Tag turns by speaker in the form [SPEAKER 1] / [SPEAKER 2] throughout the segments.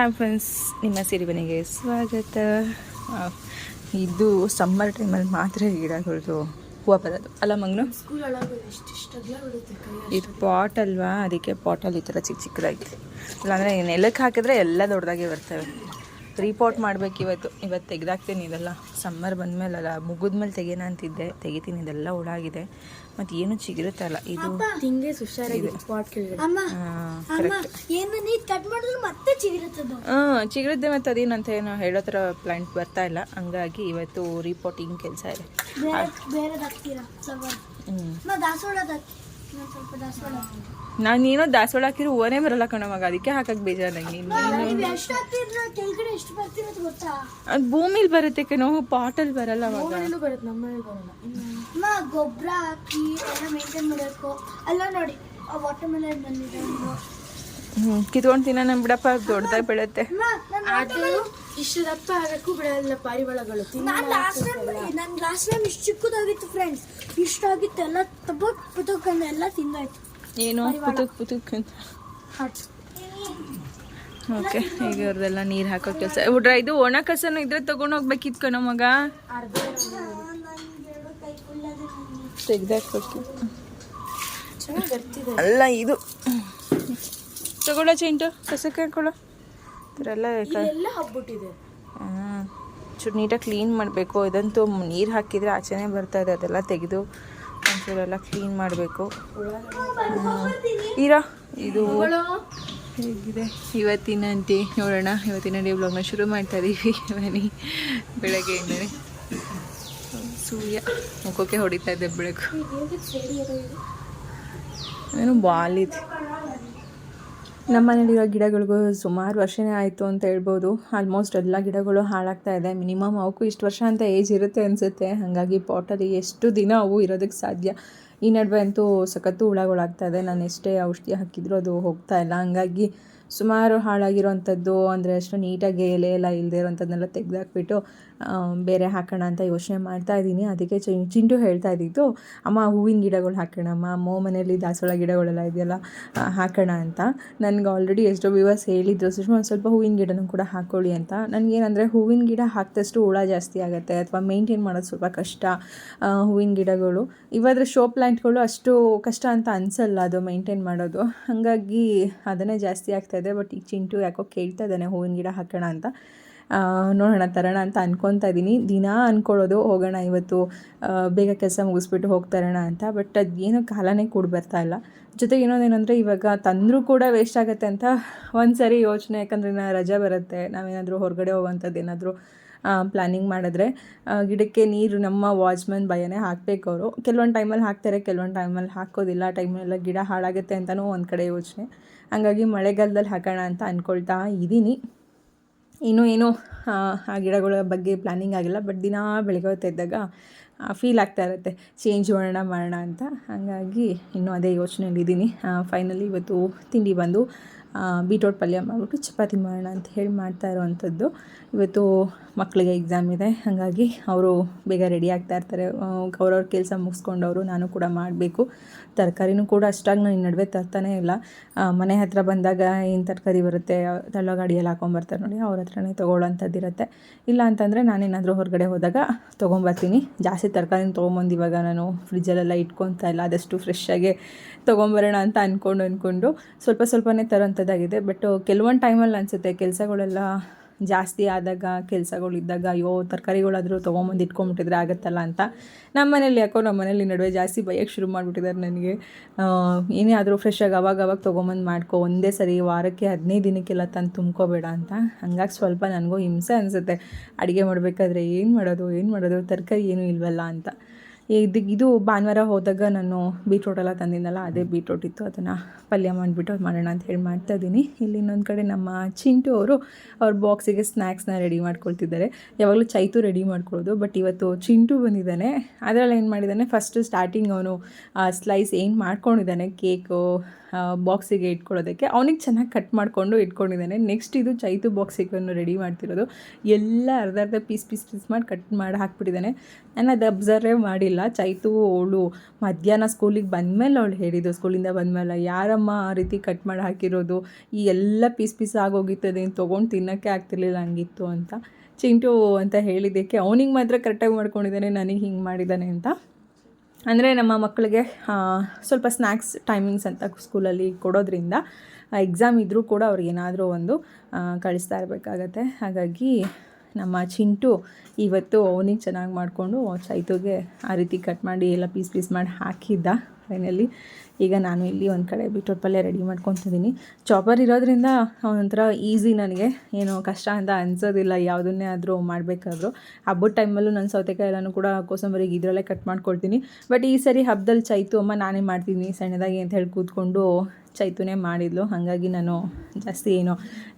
[SPEAKER 1] Hi friends ನಿಮ್ಮ ಸಿರಿಮನೆಗೆ ಸ್ವಾಗತ. ಆ, ಇದು ಸಮ್ಮರ್ ಟೈಮಲ್ಲಿ ಮಾತ್ರ ಗಿಡಗಳದು ಹೂವು ಬರೋದು. ಅಲ್ಲ ಮಗನು? ಇದು ಪಾಟ್ ಅಲ್ವಾ? ಅದಕ್ಕೆ ಪಾಟಲ್ಲಿ ಈ ಥರ ಚಿಕ್ಕ ಚಿಕ್ಕದಾಗಿ. ಇಲ್ಲಾಂದರೆ ನೆಲಕ್ಕೆ ಹಾಕಿದ್ರೆ ಎಲ್ಲ ದೊಡ್ಡದಾಗೆ ಬರ್ತವೆ. ರೀಪಾಟ್ ಮಾಡಬೇಕು ಇವತ್ತು. ಇವತ್ತು ತೆಗ್ದಾಕ್ತೀನಿ ಇದೆಲ್ಲ. ಸಮ್ಮರ್ ಬಂದಮೇಲೆ ಅಲ್ಲ ಮುಗಿದ್ಮೇಲೆ ತೆಗೆಯೋಣ ಅಂತಿದ್ದೆ. ತೆಗಿತೀನಿ. ಇದೆಲ್ಲ ಹುಳಾಗಿದೆ. ಮತ್ತು ಏನು ಚಿಗಿರುತ್ತಲ್ಲ ಇದು
[SPEAKER 2] ಹಿಂಗೆ ಹುಷಾರಾಗಿ ಸ್ಪಾಟ್ ಕೆಳಗಡೆ
[SPEAKER 3] ಅಮ್ಮ ಅಮ್ಮ
[SPEAKER 1] ಕರೆಕ್ಟ್
[SPEAKER 3] ಏನು ಕಟ್ ಮಾಡಿದ್ರೆ ಮತ್ತೆ ಚಿಗಿರುತ್ತದು
[SPEAKER 1] ಹಾಂ ಚಿಗುರುತ್ತೆ ಮತ್ತು ಅದೇನಂತ ಏನೋ ಹೇಳೋ ಥರ ಪ್ಲಾಂಟ್ ಬರ್ತಾ ಇಲ್ಲ. ಹಂಗಾಗಿ ಇವತ್ತು ರಿಪೋರ್ಟಿಂಗ್ ಕೆಲಸ ಇದೆ. ಹ್ಞೂ
[SPEAKER 3] ನಾನು
[SPEAKER 1] ನೀನು ದಾಸವಾಳ ಹಾಕಿರೋ ಓನೇ ಬರಲ್ಲ ಕಣ ಮಗ ಅದಕ್ಕೆ ಹಾಕಕ್ ಬೇಜಾರು ನಂಗೆ ಅದು ಭೂಮಿಲಿ ಬರುತ್ತೆ ಕಣೋ ಪಾಟಲ್ಲಿ ಬರಲ್ಲ
[SPEAKER 3] ಗೊಬ್ಬರ ಹಾಕಿ ಎಲ್ಲ ಮೇಂಟೈನ್ ಮಾಡಬೇಕು. ಎಲ್ಲ ನೋಡಿ ವಾಟರ್ ಮೆಲನ್ ಬಂದಿದೆ
[SPEAKER 1] ಕಿತ್ಕೊಂಡು ಬಿಡಪ್ಪ ದೊಡ್ಡದಾಗಿ
[SPEAKER 3] ಬೆಳೆಯುತ್ತೆ
[SPEAKER 2] ಅದು ಇಷ್ಟು ದಪ್ಪ ಆಗಕ್ಕೂ ಬಿಡಲ್ಲ ಪಾರಿವಾಳಗಳು
[SPEAKER 3] ನಾನು ಲಾಸ್ಟ್ ಟೈಮ್ ನನ್ನ ಲಾಸ್ಟ್ ಟೈಮ್ ಇಷ್ಟು ಚಿಕ್ಕದಾಗಿತ್ತು ಫ್ರೆಂಡ್ಸ್ ಇಷ್ಟಾಗಿತ್ತು ಎಲ್ಲ ತಬ್ಬಕ್ ಪುತಕನ್ನ ಎಲ್ಲ ತಿಂದಾಯ್ತು.
[SPEAKER 1] ಏನು? ಪುತುಕ್ ಪುತುಕ್ ಅಂತ. ಓಕೆ ಈಗ ಇವ್ರದೆಲ್ಲ ನೀರು ಹಾಕೋ ಕೆಲಸ. ಹುಡ್ರ ಇದು ಒಣ ಕಸನು ಇದ್ರೆ ತಗೊಂಡು ಹೋಗ್ಬೇಕಿತ್ತು ಕಣೋ ಮಗ. ತೆಗ್ದಾಕ್ಬೇಕು. ಅಲ್ಲ ಇದು. ತಗೊಳ್ಳೋ ಚೇಂಟು ಕಸಕ್ಕೆ ಹಾಕೊಳ್ಳೋ. ಈ ಥರ ಎಲ್ಲ ಬೇಕಾ
[SPEAKER 2] ಎಲ್ಲ ಹಬ್ಬಿಟ್ಟಿದೆ.
[SPEAKER 1] ಹಾಂ ಚೂರು ನೀಟಾಗಿ ಕ್ಲೀನ್ ಮಾಡಬೇಕು. ಇದಂತೂ ನೀರು ಹಾಕಿದರೆ ಆಚೆನೇ ಬರ್ತಾ ಇದೆ ಅದೆಲ್ಲ ತೆಗೆದು ಒಂಚೂರೆಲ್ಲ ಕ್ಲೀನ್ ಮಾಡಬೇಕು. ಇರ, ಇದು ಹೇಗಿದೆ? ಇವತ್ತಿನ ನೋಡೋಣ. ಇವತ್ತಿನ ಡೇ ಬ್ಲಾಗ್ನ ಶುರು ಮಾಡ್ತಾ ಇದ್ದೀವಿ ಬನ್ನಿ ಬೆಳಗ್ಗೆಯಿಂದನೇ ಸೂರ್ಯ ಮುಖಕ್ಕೆ ಹೊಡಿತಾ ಇದ್ದೆ ಬೆಳಕು. ಏನು ಬಾಲಿದೆ ನಮ್ಮ ಮನೇಲಿರೋ ಗಿಡಗಳಿಗೂ ಸುಮಾರು ವರ್ಷನೇ ಆಯಿತು ಅಂತ ಹೇಳ್ಬೋದು. ಆಲ್ಮೋಸ್ಟ್ ಎಲ್ಲ ಗಿಡಗಳು ಹಾಳಾಗ್ತಾ ಇದೆ. ಮಿನಿಮಮ್ ಅವಕ್ಕೂ ಇಷ್ಟು ವರ್ಷ ಅಂತ ಏಜ್ ಇರುತ್ತೆ ಅನಿಸುತ್ತೆ. ಹಾಗಾಗಿ ಪಾಟಲ್ಲಿ ಎಷ್ಟು ದಿನ ಅವು ಇರೋದಕ್ಕೆ ಸಾಧ್ಯ? ಈ ನಡುವೆ ಅಂತೂ ಸಖತ್ತು ಹುಳಗಳಾಗ್ತಾ ಇದೆ. ನಾನು ಎಷ್ಟೇ ಔಷಧಿ ಹಾಕಿದರೂ ಅದು ಹೋಗ್ತಾ ಇಲ್ಲ. ಹಂಗಾಗಿ ಸುಮಾರು ಹಾಳಾಗಿರೋವಂಥದ್ದು ಅಂದರೆ ಅಷ್ಟು ನೀಟಾಗಿ ಎಲೆ ಎಲ್ಲ ಇಲ್ಲದೆ ಇರೋವಂಥದ್ದನ್ನೆಲ್ಲ ತೆಗೆದಾಕ್ಬಿಟ್ಟು ಬೇರೆ ಹಾಕೋಣ ಅಂತ ಯೋಚನೆ ಮಾಡ್ತಾ ಇದ್ದೀನಿ. ಅದಕ್ಕೆ ಚಿಂಟು ಹೇಳ್ತಾ ಇದ್ದಿತ್ತು ಅಮ್ಮ, ಹೂವಿನ ಗಿಡಗಳು ಹಾಕೋಣಮ್ಮ ಮೋ ಮನೆಯಲ್ಲಿ ದಾಸವಾಳ ಗಿಡಗಳೆಲ್ಲ ಇದೆಯಲ್ಲ ಹಾಕೋಣ ಅಂತ. ನನಗೆ ಆಲ್ರೆಡಿ ಎಷ್ಟೋ ವ್ಯೂವರ್ಸ್ ಹೇಳಿದ್ರು, ಸುಷ್ಮಾ, ಒಂದು ಸ್ವಲ್ಪ ಹೂವಿನ ಗಿಡನೂ ಕೂಡ ಹಾಕ್ಕೊಳ್ಳಿ ಅಂತ. ನನಗೇನಂದರೆ ಹೂವಿನ ಗಿಡ ಹಾಕಿದಷ್ಟು ಹುಳ ಜಾಸ್ತಿ ಆಗುತ್ತೆ, ಅಥವಾ ಮೇಂಟೈನ್ ಮಾಡೋದು ಸ್ವಲ್ಪ ಕಷ್ಟ ಹೂವಿನ ಗಿಡಗಳು. ಇವಾದ್ರೆ ಶೋ ಪ್ಲ್ಯಾಂಟ್ಗಳು ಅಷ್ಟು ಕಷ್ಟ ಅಂತ ಅನಿಸಲ್ಲ ಅದು ಮೇಂಟೈನ್ ಮಾಡೋದು. ಹಾಗಾಗಿ ಅದನ್ನೇ ಜಾಸ್ತಿ ಆಗ್ತಾಯಿದೆ ಬಟ್ ಈಗ ಚಿಂಟು ಯಾಕೋ ಕೇಳ್ತಾ ಇದ್ದಾನೆ, ಹೂವಿನ ಗಿಡ ಹಾಕೋಣ ಅಂತ. ನೋಡೋಣ ತರೋಣ ಅಂತ ಅಂದ್ಕೊತಾ ಇದ್ದೀನಿ ದಿನ ಅಂದ್ಕೊಳ್ಳೋದು ಹೋಗೋಣ ಇವತ್ತು ಬೇಗ ಕೆಲಸ ಮುಗಿಸ್ಬಿಟ್ಟು ಹೋಗ್ತಾರೋಣ ಅಂತ. ಬಟ್ ಅದು ಏನೋ ಕಾಲನೇ ಕೂಡ ಬರ್ತಾ ಇಲ್ಲ. ಜೊತೆಗೆ ಇನ್ನೊಂದೇನೆಂದರೆ, ಇವಾಗ ತಂದರೂ ಕೂಡ ವೇಸ್ಟ್ ಆಗುತ್ತೆ ಅಂತ ಒಂದು ಸಾರಿ ಯೋಚನೆ. ಯಾಕಂದರೆ ನಾ ರಜೆ ಬರುತ್ತೆ. ನಾವೇನಾದರೂ ಹೊರಗಡೆ ಹೋಗೋವಂಥದ್ದು ಏನಾದರೂ ಪ್ಲ್ಯಾನಿಂಗ್ ಮಾಡಿದ್ರೆ ಗಿಡಕ್ಕೆ ನೀರು, ನಮ್ಮ ವಾಚ್ಮನ್ ಭಯನೇ ಹಾಕಬೇಕು ಅವರು. ಕೆಲವೊಂದು ಟೈಮಲ್ಲಿ ಹಾಕ್ತಾರೆ, ಕೆಲವೊಂದು ಟೈಮಲ್ಲಿ ಹಾಕೋದಿಲ್ಲ. ಟೈಮಲ್ಲೆಲ್ಲ ಗಿಡ ಹಾಳಾಗುತ್ತೆ ಅಂತಲೂ ಒಂದು ಕಡೆ ಯೋಚನೆ. ಹಂಗಾಗಿ ಮಳೆಗಾಲದಲ್ಲಿ ಹಾಕೋಣ ಅಂತ ಅಂದ್ಕೊಳ್ತಾ ಇದ್ದೀನಿ ಇನ್ನೂ ಏನೂ ಆ, ಗಿಡಗಳ ಬಗ್ಗೆ ಪ್ಲ್ಯಾನಿಂಗ್ ಆಗಿಲ್ಲ ಬಟ್ ದಿನ ಬೆಳಗ್ಗೆ ಹೊತ್ತು ಎದ್ದಾಗ ಫೀಲ್ ಆಗ್ತಾ ಇರುತ್ತೆ. ಚೇಂಜ್ ಮಾಡೋಣ ಮಾಡೋಣ ಅಂತ. ಹಾಗಾಗಿ ಇನ್ನೂ ಅದೇ ಯೋಚನೆಯಲ್ಲಿ ಇದ್ದೀನಿ. ಫೈನಲಿ ಇವತ್ತು ತಿಂಡಿ ಬಂದು ಬೀಟ್ರೋಟ್ ಪಲ್ಯ ಮಾಡಿಬಿಟ್ಟು ಚಪಾತಿ ಮಾಡೋಣ ಅಂತ ಹೇಳಿ ಮಾಡ್ತಾ ಇರುವಂಥದ್ದು. ಇವತ್ತು ಮಕ್ಕಳಿಗೆ ಎಕ್ಸಾಮ್ ಇದೆ. ಹಾಗಾಗಿ ಅವರು ಬೇಗ ರೆಡಿ ಆಗ್ತಾ ಇರ್ತಾರೆ. ಅವ್ರವ್ರ ಕೆಲಸ ಮುಗಿಸ್ಕೊಂಡವರು ನಾನು ಕೂಡ ಮಾಡಬೇಕು. ತರಕಾರಿನೂ ಕೂಡ ಅಷ್ಟಾಗಿ ನಾನು ನಡುವೆ ತರ್ತಾನೇ ಇಲ್ಲ. ಮನೆ ಹತ್ರ ಬಂದಾಗ ಏನು ತರಕಾರಿ ಬರುತ್ತೆ, ತಳ್ಳೋ ಗಾಡಿಯಲ್ಲಿ ಹಾಕೊಂಬರ್ತಾರೆ ನೋಡಿ, ಅವ್ರ ಹತ್ರನೇ ತೊಗೊಳ್ಳೋಂಥದ್ದು ಇರುತ್ತೆ. ಇಲ್ಲ ಅಂತಂದರೆ ನಾನೇನಾದರೂ ಹೊರಗಡೆ ಹೋದಾಗ ತೊಗೊಂಬರ್ತೀನಿ. ಜಾಸ್ತಿ ತರಕಾರಿನ ತೊಗೊಂಬಂದು ಇವಾಗ ನಾನು ಫ್ರಿಜ್ಜಲ್ಲೆಲ್ಲ ಇಟ್ಕೊತಾ ಇಲ್ಲ. ಆದಷ್ಟು ಫ್ರೆಶ್ಶಾಗೆ ತೊಗೊಂಬರೋಣ ಅಂತ ಅಂದ್ಕೊಂಡು ಅಂದ್ಕೊಂಡು ಸ್ವಲ್ಪ ಸ್ವಲ್ಪನೇ ತರೋಂಥದ್ದಾಗಿದೆ. ಬಟ್ ಕೆಲವೊಂದು ಟೈಮಲ್ಲಿ ಅನಿಸುತ್ತೆ, ಕೆಲಸಗಳೆಲ್ಲ ಜಾಸ್ತಿ ಆದಾಗ, ಕೆಲಸಗಳಿದ್ದಾಗ, ಅಯ್ಯೋ, ತರಕಾರಿಗಳಾದರೂ ತೊಗೊಂಬಂದು ಇಟ್ಕೊಂಬಿಟ್ಟಿದ್ರೆ ಆಗುತ್ತಲ್ಲ ಅಂತ ನಮ್ಮ ಮನೇಲಿ ಯಾಕೋ ನಮ್ಮ ಮನೇಲಿ ನಡುವೆ ಜಾಸ್ತಿ ಬೈಯೋಕ್ಕೆ ಶುರು ಮಾಡಿಬಿಟ್ಟಿದ್ದಾರೆ ನನಗೆ. ಏನೇ ಆದರೂ ಫ್ರೆಶ್ಶಾಗಿ ಅವಾಗ ಅವಾಗ ತೊಗೊಂಬಂದು ಮಾಡ್ಕೊ, ಒಂದೇ ಸರಿ ವಾರಕ್ಕೆ ಹದಿನೈದು ದಿನಕ್ಕೆಲ್ಲ ತಂದು ತುಂಬ್ಕೋಬೇಡ ಅಂತ. ಹಂಗಾಗಿ ಸ್ವಲ್ಪ ನನಗೂ ಹಿಂಸೆ ಅನಿಸುತ್ತೆ. ಅಡುಗೆ ಮಾಡಬೇಕಾದ್ರೆ ಏನು ಮಾಡೋದು ಏನು ಮಾಡೋದು, ತರಕಾರಿ ಏನೂ ಇಲ್ವಲ್ಲ ಅಂತ. ಇದು ಇದು ಭಾನುವಾರ ಹೋದಾಗ ನಾನು ಬೀಟ್ರೋಟೆಲ್ಲ ತಂದಿದ್ದಲ್ಲ ಅದೇ ಬೀಟ್ರೋಟ್ ಇತ್ತು ಅದನ್ನು ಪಲ್ಯ ಮಾಡಿಬಿಟ್ಟು ಅದು ಮಾಡೋಣ ಅಂತ ಹೇಳಿ ಮಾಡ್ತಾ ಇದ್ದೀನಿ. ಇಲ್ಲಿ ಇನ್ನೊಂದು ಕಡೆ ನಮ್ಮ ಚಿಂಟು ಅವರು ಅವ್ರ ಬಾಕ್ಸಿಗೆ ಸ್ನ್ಯಾಕ್ಸ್ನ ರೆಡಿ ಮಾಡ್ಕೊಳ್ತಿದ್ದಾರೆ. ಯಾವಾಗಲೂ ಚೈತು ರೆಡಿ ಮಾಡ್ಕೊಳ್ಳೋದು ಬಟ್ ಇವತ್ತು ಚಿಂಟು ಬಂದಿದ್ದಾನೆ. ಅದರಲ್ಲಿ ಏನು ಮಾಡಿದ್ದಾನೆ ಫಸ್ಟು ಸ್ಟಾರ್ಟಿಂಗ್ ಅವನು ಸ್ಲೈಸ್ ಏನು ಮಾಡ್ಕೊಂಡಿದ್ದಾನೆ ಕೇಕು ಬಾಕ್ಸಿಗೆ ಇಟ್ಕೊಳ್ಳೋದಕ್ಕೆ. ಅವನಿಗೆ ಚೆನ್ನಾಗಿ ಕಟ್ ಮಾಡಿಕೊಂಡು ಇಟ್ಕೊಂಡಿದ್ದಾನೆ. ನೆಕ್ಸ್ಟ್ ಇದು ಚೈತು ಬಾಕ್ಸಿಗೆ ರೆಡಿ ಮಾಡ್ತಿರೋದು. ಎಲ್ಲ ಅರ್ಧ ಅರ್ಧ ಪೀಸ್ ಪೀಸ್ ಪೀಸ್ ಮಾಡಿ ಕಟ್ ಮಾಡಿ ಹಾಕ್ಬಿಟ್ಟಿದ್ದಾನೆ. ನಾನು ಅದು ಅಬ್ಸರ್ವೇ ಮಾಡಿಲ್ಲ. ಚೈತು, ಅವಳು ಮಧ್ಯಾಹ್ನ ಸ್ಕೂಲಿಗೆ ಬಂದಮೇಲೆ ಅವಳು ಹೇಳಿದ್ದು ಸ್ಕೂಲಿಂದ ಬಂದಮೇಲೆ, ಯಾರಮ್ಮ ಆ ರೀತಿ ಕಟ್ ಮಾಡಿ ಹಾಕಿರೋದು? ಈ ಎಲ್ಲ ಪೀಸ್ ಪೀಸ್ ಆಗೋಗಿತ್ತು. ಅದೇನು ತೊಗೊಂಡು ತಿನ್ನೋಕ್ಕೆ ಆಗ್ತಿರ್ಲಿಲ್ಲ, ಹಂಗಿತ್ತು ಅಂತ. ಚಿಂಟು ಅಂತ ಹೇಳಿದ್ದಕ್ಕೆ, ಅವನಿಗೆ ಮಾತ್ರ ಕರೆಕ್ಟಾಗಿ ಮಾಡ್ಕೊಂಡಿದ್ದಾನೆ, ನನಗೆ ಹಿಂಗೆ ಮಾಡಿದ್ದಾನೆ ಅಂತ. ಅಂದರೆ ನಮ್ಮ ಮಕ್ಕಳಿಗೆ ಸ್ವಲ್ಪ ಸ್ನ್ಯಾಕ್ಸ್ ಟೈಮಿಂಗ್ಸ್ ಅಂತ ಸ್ಕೂಲಲ್ಲಿ ಕೊಡೋದ್ರಿಂದ ಎಕ್ಸಾಮ್ ಇದ್ದರೂ ಕೂಡ ಅವ್ರಿಗೇನಾದರೂ ಒಂದು ಕಳಿಸ್ತಾ ಇರಬೇಕಾಗತ್ತೆ. ಹಾಗಾಗಿ ನಮ್ಮ ಚಿಂಟು ಇವತ್ತು ಅವನಿಗೆ ಚೆನ್ನಾಗಿ ಮಾಡಿಕೊಂಡು, ಚೈತುಗೆ ಆ ರೀತಿ ಕಟ್ ಮಾಡಿ ಎಲ್ಲ ಪೀಸ್ ಪೀಸ್ ಮಾಡಿ ಹಾಕಿದ್ದ ಫೈನಲಿ ಈಗ ನಾನು ಇಲ್ಲಿ ಒಂದು ಕಡೆ ಬೀಟ್ರೋಟ್ ಪಲ್ಯ ರೆಡಿ ಮಾಡ್ಕೊತಿದ್ದೀನಿ. ಚಾಪರ್ ಇರೋದ್ರಿಂದ ಒಂಥರ ಈಸಿ ನನಗೆ. ಏನು ಕಷ್ಟ ಅಂತ ಅನ್ಸೋದಿಲ್ಲ, ಯಾವುದನ್ನೇ ಆದರೂ ಮಾಡಬೇಕಾದ್ರೂ. ಹಬ್ಬದ ಟೈಮಲ್ಲೂ ನಾನು ಸೌತೆಕಾಯಿ ಎಲ್ಲನೂ ಕೂಡ ಕೋಸಂಬರಿಗೆ ಇದರಲ್ಲೇ ಕಟ್ ಮಾಡ್ಕೊಳ್ತೀನಿ. ಬಟ್ ಈ ಸರಿ ಹಬ್ಬದಲ್ಲಿ ಚೈತು ಅಮ್ಮ ನಾನೇ ಮಾಡ್ತೀನಿ, ಸಣ್ಣದಾಗಿ ಅಂತ ಹೇಳಿ ಕೂತ್ಕೊಂಡು ಚೈತುನೇ ಮಾಡಿದ್ಲು. ಹಾಗಾಗಿ ನಾನು ಜಾಸ್ತಿ ಏನು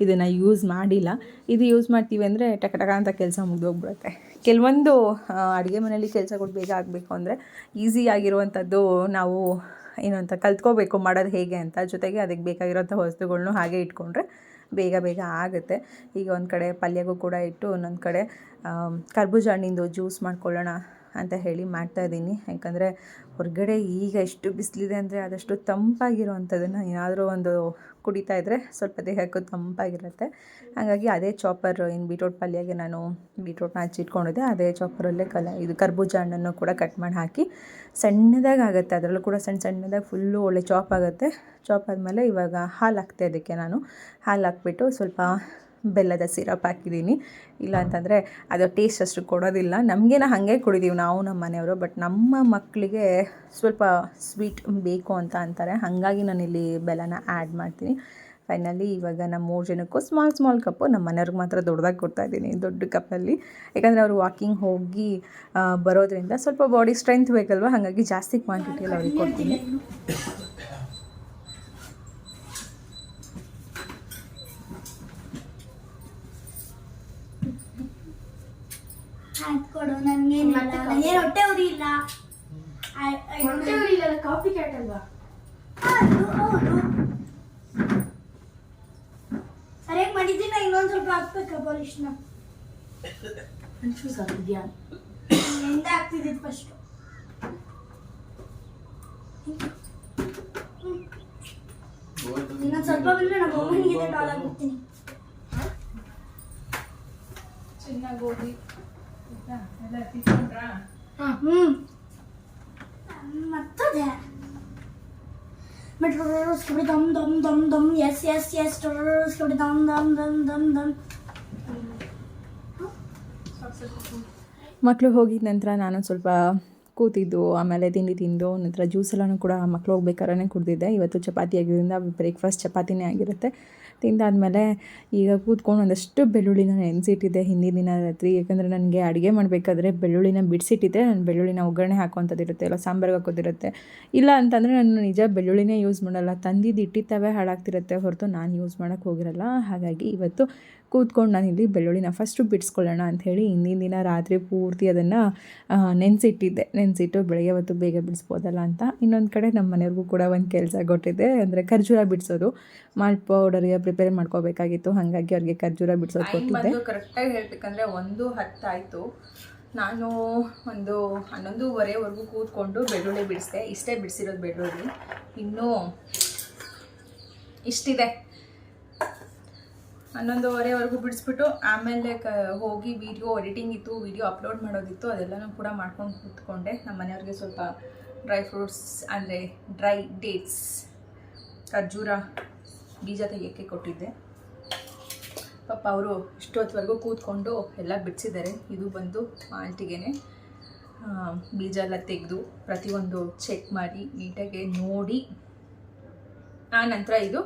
[SPEAKER 1] ಇದನ್ನು ಯೂಸ್ ಮಾಡಿಲ್ಲ. ಇದು ಯೂಸ್ ಮಾಡ್ತೀವಿ ಅಂದರೆ ಟಕ ಅಂತ ಕೆಲಸ ಮುಗಿದೋಗ್ಬಿಡುತ್ತೆ. ಕೆಲವೊಂದು ಅಡುಗೆ ಮನೆಯಲ್ಲಿ ಕೆಲಸಗಳು ಬೇಗ ಆಗಬೇಕು ಅಂದರೆ ಈಸಿ ಆಗಿರುವಂಥದ್ದು ನಾವು ಏನು ಅಂತ ಕಲ್ತ್ಕೋಬೇಕು ಮಾಡೋದು ಹೇಗೆ ಅಂತ, ಜೊತೆಗೆ ಅದಕ್ಕೆ ಬೇಕಾಗಿರೋಂಥ ವಸ್ತುಗಳ್ನು ಹಾಗೆ ಇಟ್ಕೊಂಡ್ರೆ ಬೇಗ ಬೇಗ ಆಗುತ್ತೆ. ಈಗ ಒಂದು ಕಡೆ ಪಲ್ಯಗೂ ಕೂಡ ಇಟ್ಟು ಒಂದೊಂದು ಕಡೆ ಕರ್ಬೂಜ ಹಣ್ಣಿಂದು ಜ್ಯೂಸ್ ಮಾಡ್ಕೊಳ್ಳೋಣ ಅಂತ ಹೇಳಿ ಮಾಡ್ತಾಯಿದ್ದೀನಿ ಯಾಕಂದರೆ ಹೊರಗಡೆ ಈಗ ಎಷ್ಟು ಬಿಸಿಲಿದೆ ಅಂದರೆ ಆದಷ್ಟು ತಂಪಾಗಿರೋವಂಥದ್ದನ್ನು ಏನಾದರೂ ಒಂದು ಕುಡಿತಾ ಇದ್ದರೆ ಸ್ವಲ್ಪ ದೇಹಕ್ಕೂ ತಂಪಾಗಿರುತ್ತೆ. ಹಾಗಾಗಿ ಅದೇ ಚಾಪರ್ ಇನ್ನು ಬೀಟ್ರೋಟ್ ಪಲ್ಯಗೆ ನಾನು ಬೀಟ್ರೋಟ್ನ ಹಚ್ಚಿಟ್ಕೊಂಡಿದ್ದೆ. ಅದೇ ಚಾಪರಲ್ಲೇ ಕಲ ಇದು ಕರ್ಬೂಜ ಹಣ್ಣನ್ನು ಕೂಡ ಕಟ್ ಮಾಡಿ ಹಾಕಿ ಸಣ್ಣದಾಗಿ ಆಗುತ್ತೆ ಅದರಲ್ಲೂ ಕೂಡ ಸಣ್ಣ ಸಣ್ಣದಾಗಿ ಫುಲ್ಲು ಒಳ್ಳೆ ಚಾಪ್ ಆಗುತ್ತೆ. ಚಾಪ್ ಆದಮೇಲೆ ಇವಾಗ ಹಾಲು ಹಾಕ್ತೆ ಅದಕ್ಕೆ ನಾನು. ಹಾಲು ಹಾಕ್ಬಿಟ್ಟು ಸ್ವಲ್ಪ ಬೆಲ್ಲದ ಸಿರಪ್ ಹಾಕಿದ್ದೀನಿ. ಇಲ್ಲ ಅಂತಂದರೆ ಅದು ಟೇಸ್ಟ್ ಅಷ್ಟು ಕೊಡೋದಿಲ್ಲ. ನಮಗೇನ ಹಾಗೆ ಕುಡಿದೀವಿ ನಾವು ನಮ್ಮ ಮನೆಯವರು ಬಟ್ ನಮ್ಮ ಮಕ್ಕಳಿಗೆ ಸ್ವಲ್ಪ ಸ್ವೀಟ್ ಬೇಕು ಅಂತ ಅಂತಾರೆ. ಹಾಗಾಗಿ ನಾನಿಲ್ಲಿ ಬೆಲ್ಲನ ಆ್ಯಡ್ ಮಾಡ್ತೀನಿ. ಫೈನಲಿ ಇವಾಗ ನಮ್ಮ ಮೂರು ಜನಕ್ಕೂ ಸ್ಮಾಲ್ ಸ್ಮಾಲ್ ಕಪ್ಪು ನಮ್ಮ ಮನೆಯವ್ರಿಗೆ ಮಾತ್ರ ದೊಡ್ಡದಾಗಿ ಕೊಡ್ತಾ ಇದ್ದೀನಿ, ದೊಡ್ಡ ಕಪ್ಪಲ್ಲಿ ಯಾಕಂದರೆ ಅವರು ವಾಕಿಂಗ್ ಹೋಗಿ ಬರೋದ್ರಿಂದ ಸ್ವಲ್ಪ ಬಾಡಿ ಸ್ಟ್ರೆಂತ್ ಬೇಕಲ್ವ? ಹಾಗಾಗಿ ಜಾಸ್ತಿ ಕ್ವಾಂಟಿಟಿಯಲ್ಲಿ ಅವ್ರಿಗೆ ಕೊಡ್ತೀನಿ
[SPEAKER 3] ಆಯ್ತು ಕೊಡು ನನಗೇನಿಲ್ಲ ನನಗೇನು ಹೊಟ್ಟೆ ಉರಿ ಇಲ್ಲ
[SPEAKER 2] ಹೊಟ್ಟೆ ಉರಿ ಇಲ್ಲ ಕಾಫಿ ಕ್ಯಾಟ್ ಅಲ್ವಾ
[SPEAKER 3] ಹೌದು ಹೌದು. ಸರಿಯಾಗಿ ಮಾಡಿದ್ದೀನಿ ಇನ್ನೊಂದು ಸ್ವಲ್ಪ ಹಾಕ್ಬೇಕಾ ಪಾಲಿಶ್ನ
[SPEAKER 2] ಚೂಸ್ ಆಗ್ತಿದ್ಯಾ
[SPEAKER 3] ಎಂತ ಆಗ್ತಿದ್ದಿದ್ದು ಫಸ್ಟ್ ಇನ್ನೊಂದು ಸ್ವಲ್ಪ ಬಂದರೆ ನಮ್ಮ ಅಮ್ಮನಿಗೆ ಡಾಲ್ ಆಗ್ಬಿಡ್ತೀನಿ.
[SPEAKER 1] ಚೆನ್ನಾಗಿ
[SPEAKER 3] ಓದಿ. ಮತ್ತದೇ ಎಸ್ ಎಸ್ ಎಸ್
[SPEAKER 1] ಮಕ್ಕಳು ಹೋಗಿದ ನಂತರ ನಾನು ಸ್ವಲ್ಪ ಕೂತಿದ್ದು, ಆಮೇಲೆ ತಿಂಡಿ ತಿಂದು, ನಂತರ ಜ್ಯೂಸ್ ಎಲ್ಲನೂ ಕೂಡ ಮಕ್ಕಳು ಹೋಗ್ಬೇಕಾದ್ರೆ ಕುಡ್ದಿದ್ದೆ. ಇವತ್ತು ಚಪಾತಿ ಆಗಿರೋದ್ರಿಂದ ಬ್ರೇಕ್ಫಾಸ್ಟ್ ಚಪಾತಿನೇ ಆಗಿರುತ್ತೆ. ತಿಂದಾದಮೇಲೆ ಈಗ ಕೂತ್ಕೊಂಡು ಒಂದಷ್ಟು ಬೆಳ್ಳುಳ್ಳಿನ ನೆನೆಸಿಟ್ಟಿದ್ದೆ ಹಿಂದಿನ ದಿನ ರಾತ್ರಿ. ಯಾಕಂದರೆ ನನಗೆ ಅಡುಗೆ ಮಾಡಬೇಕಾದ್ರೆ ಬೆಳ್ಳುಳ್ಳಿನ ಬಿಡಿಸಿಟ್ಟಿದ್ದೆ. ನಾನು ಬೆಳ್ಳುಳ್ಳಿನ ಒಗ್ಗರಣೆ ಹಾಕೋಂಥದ್ದಿರುತ್ತೆ ಇಲ್ಲ ಸಾಂಬಾರಿಗೆ ಹಾಕೋದಿರುತ್ತೆ. ಇಲ್ಲ ಅಂತಂದರೆ ನಾನು ನಿಜ ಬೆಳ್ಳುಳ್ಳಿನೇ ಯೂಸ್ ಮಾಡಲ್ಲ. ತಂದಿದ್ದು ಇಟ್ಟಿತ್ತವೆ ಹಾಳಾಗ್ತಿರುತ್ತೆ ಹೊರತು ನಾನು ಯೂಸ್ ಮಾಡೋಕ್ಕೆ ಹೋಗಿರಲ್ಲ. ಹಾಗಾಗಿ ಇವತ್ತು ಕೂತ್ಕೊಂಡು ನಾನು ಇಲ್ಲಿ ಬೆಳ್ಳುಳ್ಳಿನ ಫಸ್ಟು ಬಿಡಿಸ್ಕೊಳ್ಳೋಣ ಅಂಥೇಳಿ ಹಿಂದಿನ ದಿನ ರಾತ್ರಿ ಪೂರ್ತಿ ಅದನ್ನು ನೆನೆಸಿಟ್ಟಿದ್ದೆ. ನೆನೆಸಿಟ್ಟು ಬೆಳಗ್ಗೆ ಹೊತ್ತು ಬೇಗ ಬಿಡಿಸ್ಬೋದಲ್ಲ ಅಂತ. ಇನ್ನೊಂದು ಕಡೆ ನಮ್ಮ ಮನೆಯವ್ರಿಗೂ ಕೂಡ ಒಂದು ಕೆಲಸ ಕೊಟ್ಟಿದ್ದೆ ಅಂದರೆ ಖರ್ಜೂರ ಬಿಡಿಸೋದು. ಮಾಲ್ಟ್ ಪೌಡರ್ಗೆ ಪ್ರಿಪೇರ್ ಮಾಡ್ಕೋಬೇಕಾಗಿತ್ತು. ಹಾಗಾಗಿ ಅವ್ರಿಗೆ ಖರ್ಜೂರ ಬಿಡಿಸೋದು ಕೊಟ್ಟಿದ್ದೆ. ಕರೆಕ್ಟಾಗಿ ಹೇಳ್ಬೇಕಂದ್ರೆ ಒಂದು ಹತ್ತಾಯಿತು ನಾನು ಒಂದು ಹನ್ನೊಂದೂವರೆವರೆಗೂ ಕೂತ್ಕೊಂಡು ಬೆಳ್ಳುಳ್ಳಿ ಬಿಡಿಸಿದೆ. ಇಷ್ಟೇ ಬಿಡಿಸಿರೋದು ಬೆಳ್ಳುಳ್ಳಿ. ಇನ್ನೂ ಇಷ್ಟಿದೆ. ಹನ್ನೊಂದುವರೆವರೆಗೂ ಬಿಡಿಸ್ಬಿಟ್ಟು ಆಮೇಲೆ ಕ ಹೋಗಿ ವಿಡಿಯೋ ಎಡಿಟಿಂಗ್ ಇತ್ತು ವಿಡಿಯೋ ಅಪ್ಲೋಡ್ ಮಾಡೋದಿತ್ತು ಅದೆಲ್ಲನೂ ಕೂಡ ಮಾಡ್ಕೊಂಡು ಕೂತ್ಕೊಂಡೆ. ನಮ್ಮ ಮನೆಯವ್ರಿಗೆ ಸ್ವಲ್ಪ ಡ್ರೈ ಫ್ರೂಟ್ಸ್ ಅಂದರೆ ಡ್ರೈ ಡೇಟ್ಸ್ ಖರ್ಜೂರ ಬೀಜ ತೆಗಿಯೋಕ್ಕೆ ಕೊಟ್ಟಿದ್ದೆ. ಪಾಪ ಅವರು ಇಷ್ಟೊತ್ತವರೆಗೂ ಕೂತ್ಕೊಂಡು ಎಲ್ಲ ಬಿಡಿಸಿದ್ದಾರೆ. ಇದು ಬಂದು ಆಂಟಿಗೆ ಬೀಜ ಎಲ್ಲ ತೆಗೆದು ಪ್ರತಿಯೊಂದು ಚೆಕ್ ಮಾಡಿ ನೀಟಾಗಿ ನೋಡಿ. ಆ ನಂತರ ಇದು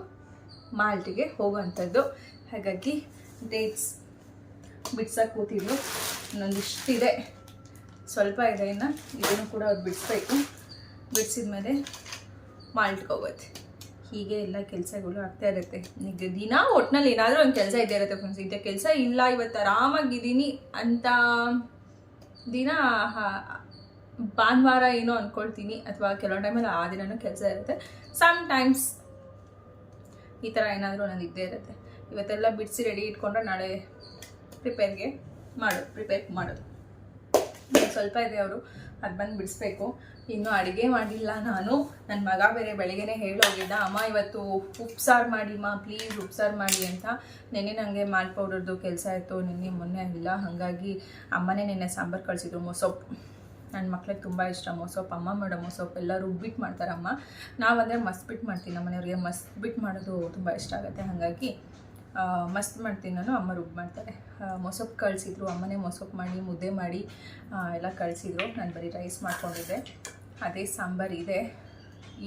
[SPEAKER 1] ಮಾಲ್ಟಿಗೆ ಹೋಗುವಂಥದ್ದು. ಹಾಗಾಗಿ ಡೇಟ್ಸ್ ಬಿಡ್ಸೋಕೆ ಕೂತಿದ್ರು. ಇನ್ನೊಂದಿಷ್ಟಿದೆ. ಸ್ವಲ್ಪ ಇದೆ ಇನ್ನು. ಇದನ್ನು ಕೂಡ ಅವ್ರು ಬಿಡಿಸ್ಬೇಕು. ಬಿಡಿಸಿದ್ಮೇಲೆ ಮಾಲ್ಟ್ಗೆ ಹೋಗುತ್ತೆ ಹೀಗೆ ಎಲ್ಲ ಕೆಲಸಗಳು ಆಗ್ತಾ ಇರುತ್ತೆ. ನಿಮಗೆ ದಿನ ಒಟ್ಟಿನಲ್ಲಿ ಏನಾದರೂ ಒಂದು ಕೆಲಸ ಇದ್ದೇ ಇರುತ್ತೆ ಫ್ರೆಂಡ್ಸ್ ಇದೆ ಕೆಲಸ ಇಲ್ಲ, ಇವತ್ತು ಆರಾಮಾಗಿದ್ದೀನಿ ಅಂತ ದಿನ ಭಾನುವಾರ ಏನೋ ಅಂದ್ಕೊಳ್ತೀನಿ ಅಥವಾ ಕೆಲವೊಂದು ಟೈಮಲ್ಲಿ ಆ ದಿನನೂ ಕೆಲಸ ಇರುತ್ತೆ. ಸಮ್ ಟೈಮ್ಸ್ ಈ ಥರ ಏನಾದರೂ ಒಂದೊಂದು ಇದ್ದೇ ಇರುತ್ತೆ. ಇವತ್ತೆಲ್ಲ ಬಿಡಿಸಿ ರೆಡಿ ಇಟ್ಕೊಂಡ್ರೆ ನಾಳೆ ಪ್ರಿಪೇರ್ಗೆ ಮಾಡೋದು ಪ್ರಿಪೇರ್ ಮಾಡೋದು. ಸ್ವಲ್ಪ ಇದೆ ಅವರು, ಅದು ಬಂದು ಬಿಡಿಸ್ಬೇಕು. ಇನ್ನೂ ಅಡುಗೆ ಮಾಡಿಲ್ಲ ನಾನು. ನನ್ನ ಮಗ ಬೇರೆ ಬೆಳಗ್ಗೆನೆ ಹೇಳೋಗಿದ್ದ ಅಮ್ಮ, ಇವತ್ತು ಉಪ್ಸಾರು ಮಾಡಿಮ್ಮ ಪ್ಲೀಸ್ ಉಪ್ಸಾರು ಮಾಡಿ ಅಂತ. ನೆನ್ನೆ ನನಗೆ ಮಾಲ್ ಪೌಡರ್ದು ಕೆಲಸ ಇತ್ತು, ನಿನ್ನೆ ಮೊನ್ನೆ ಇಲ್ಲ. ಹಾಗಾಗಿ ಅಮ್ಮನೇ ನಿನ್ನೆ ಸಾಂಬಾರು ಕಳಿಸಿದ್ರು ಮೊಸೊಪ್ಪು ನನ್ನ ಮಕ್ಳಿಗೆ ತುಂಬ ಇಷ್ಟ ಮೊಸೊಪ್ಪು ಅಮ್ಮ ಮಾಡೋ ಮೊಸೊಪ್ಪು ಎಲ್ಲ ರುಬ್ಬಿಟ್ಟು ಮಾಡ್ತಾರಮ್ಮ. ನಾವಂದರೆ ಮಸ್ಬಿಟ್ಟು ಮಾಡ್ತೀವಿ ನಮ್ಮ ಮನೆಯವ್ರಿಗೆ ಮಸ್ಬಿಟ್ಟು ಮಾಡೋದು ತುಂಬ ಇಷ್ಟ ಆಗುತ್ತೆ. ಹಾಗಾಗಿ ಮಸ್ತ್ ಮಾಡ್ತೀನಿ ನಾನು ಅಮ್ಮ ರುಬ್ಬು ಮಾಡ್ತಾರೆ. ಮೊಸೊಪ್ಪು ಕಳಿಸಿದ್ರು ಅಮ್ಮನೇ ಮೊಸೊಪ್ಪು ಮಾಡಿ ಮುದ್ದೆ ಮಾಡಿ ಎಲ್ಲ ಕಳಿಸಿದ್ರು. ನಾನು ಬರೀ ರೈಸ್ ಮಾಡ್ಕೊಂಡಿದ್ದೆ. ಅದೇ ಸಾಂಬಾರು ಇದೆ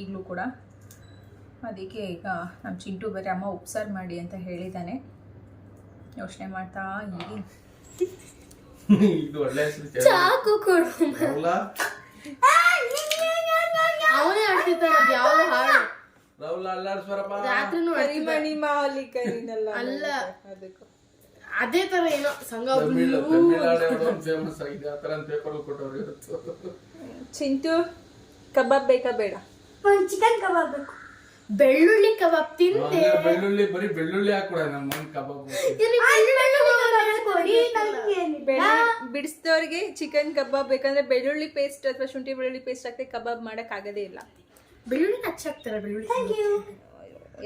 [SPEAKER 1] ಈಗಲೂ ಕೂಡ. ಅದಕ್ಕೆ ಈಗ ನಮ್ಮ ಚಿಂಟು ಬೇರೆ ಅಮ್ಮ ಉಪ್ಸಾರು ಮಾಡಿ ಅಂತ ಹೇಳಿದ್ದಾನೆ ಯೋಚನೆ ಮಾಡ್ತಾ
[SPEAKER 4] ಇಲ್ಲಿ
[SPEAKER 3] ಚಾಕು ಕೊಡು.
[SPEAKER 2] ಅವನೇ ಯಾವ್ದೋ ಹಾಡು.
[SPEAKER 4] ರಾಹುಲ ಅಲ್ಲಾಡ್ಸ್ವರಪ್ಪ
[SPEAKER 2] ರಾತ್ರಿನೂ
[SPEAKER 1] ಕರಿಮಣಿ ಮಾಲಿ ಕರಿನಲ್ಲ
[SPEAKER 2] ಅಲ್ಲ. ಅದೇ ತರ ಏನೋ ಸಂಘ
[SPEAKER 4] ತಮಿಳ್ ತಮಿಳ್ನಾಡು ಫೇಮಸ್ ಆಗಿದೆ ಆ ಥರ ಪೇಪರ್ ಕೊಟ್ಟವ್ರು ಇವತ್ತು.
[SPEAKER 1] ಚಿಂಟು ಕಬಾಬ್ ಬೇಕಾ ಬೇಡ?
[SPEAKER 3] ಒಂದು ಚಿಕನ್ ಕಬಾಬ್ ಬೇಕು.
[SPEAKER 2] ಬೆಳ್ಳುಳ್ಳಿ ಕಬಾಬ್ ತಿಂದೆ.
[SPEAKER 4] ಬೆಳ್ಳುಳ್ಳಿ ಬರೀ ಬೆಳ್ಳುಳ್ಳಿ ಹಾಕೊಡ ನಮ್ಮ ಕಬಾಬ್.
[SPEAKER 1] ಬಿಡಿಸಿದವ್ರಿಗೆ ಚಿಕನ್ ಕಬಾಬ್ ಬೇಕಂದ್ರೆ ಬೆಳ್ಳುಳ್ಳಿ ಪೇಸ್ಟ್ ಅಥವಾ ಶುಂಠಿ ಬೆಳ್ಳುಳ್ಳಿ ಪೇಸ್ಟ್ ಹಾಕಿ ಕಬಾಬ್ ಮಾಡಕ್ ಆಗದೇ ಇಲ್ಲ.
[SPEAKER 2] ಬೆಳ್ಳುಳ್ಳಿ ಹಚ್ಚಾಕ್ತಾರೆ ಬೆಳ್ಳುಳ್ಳಿ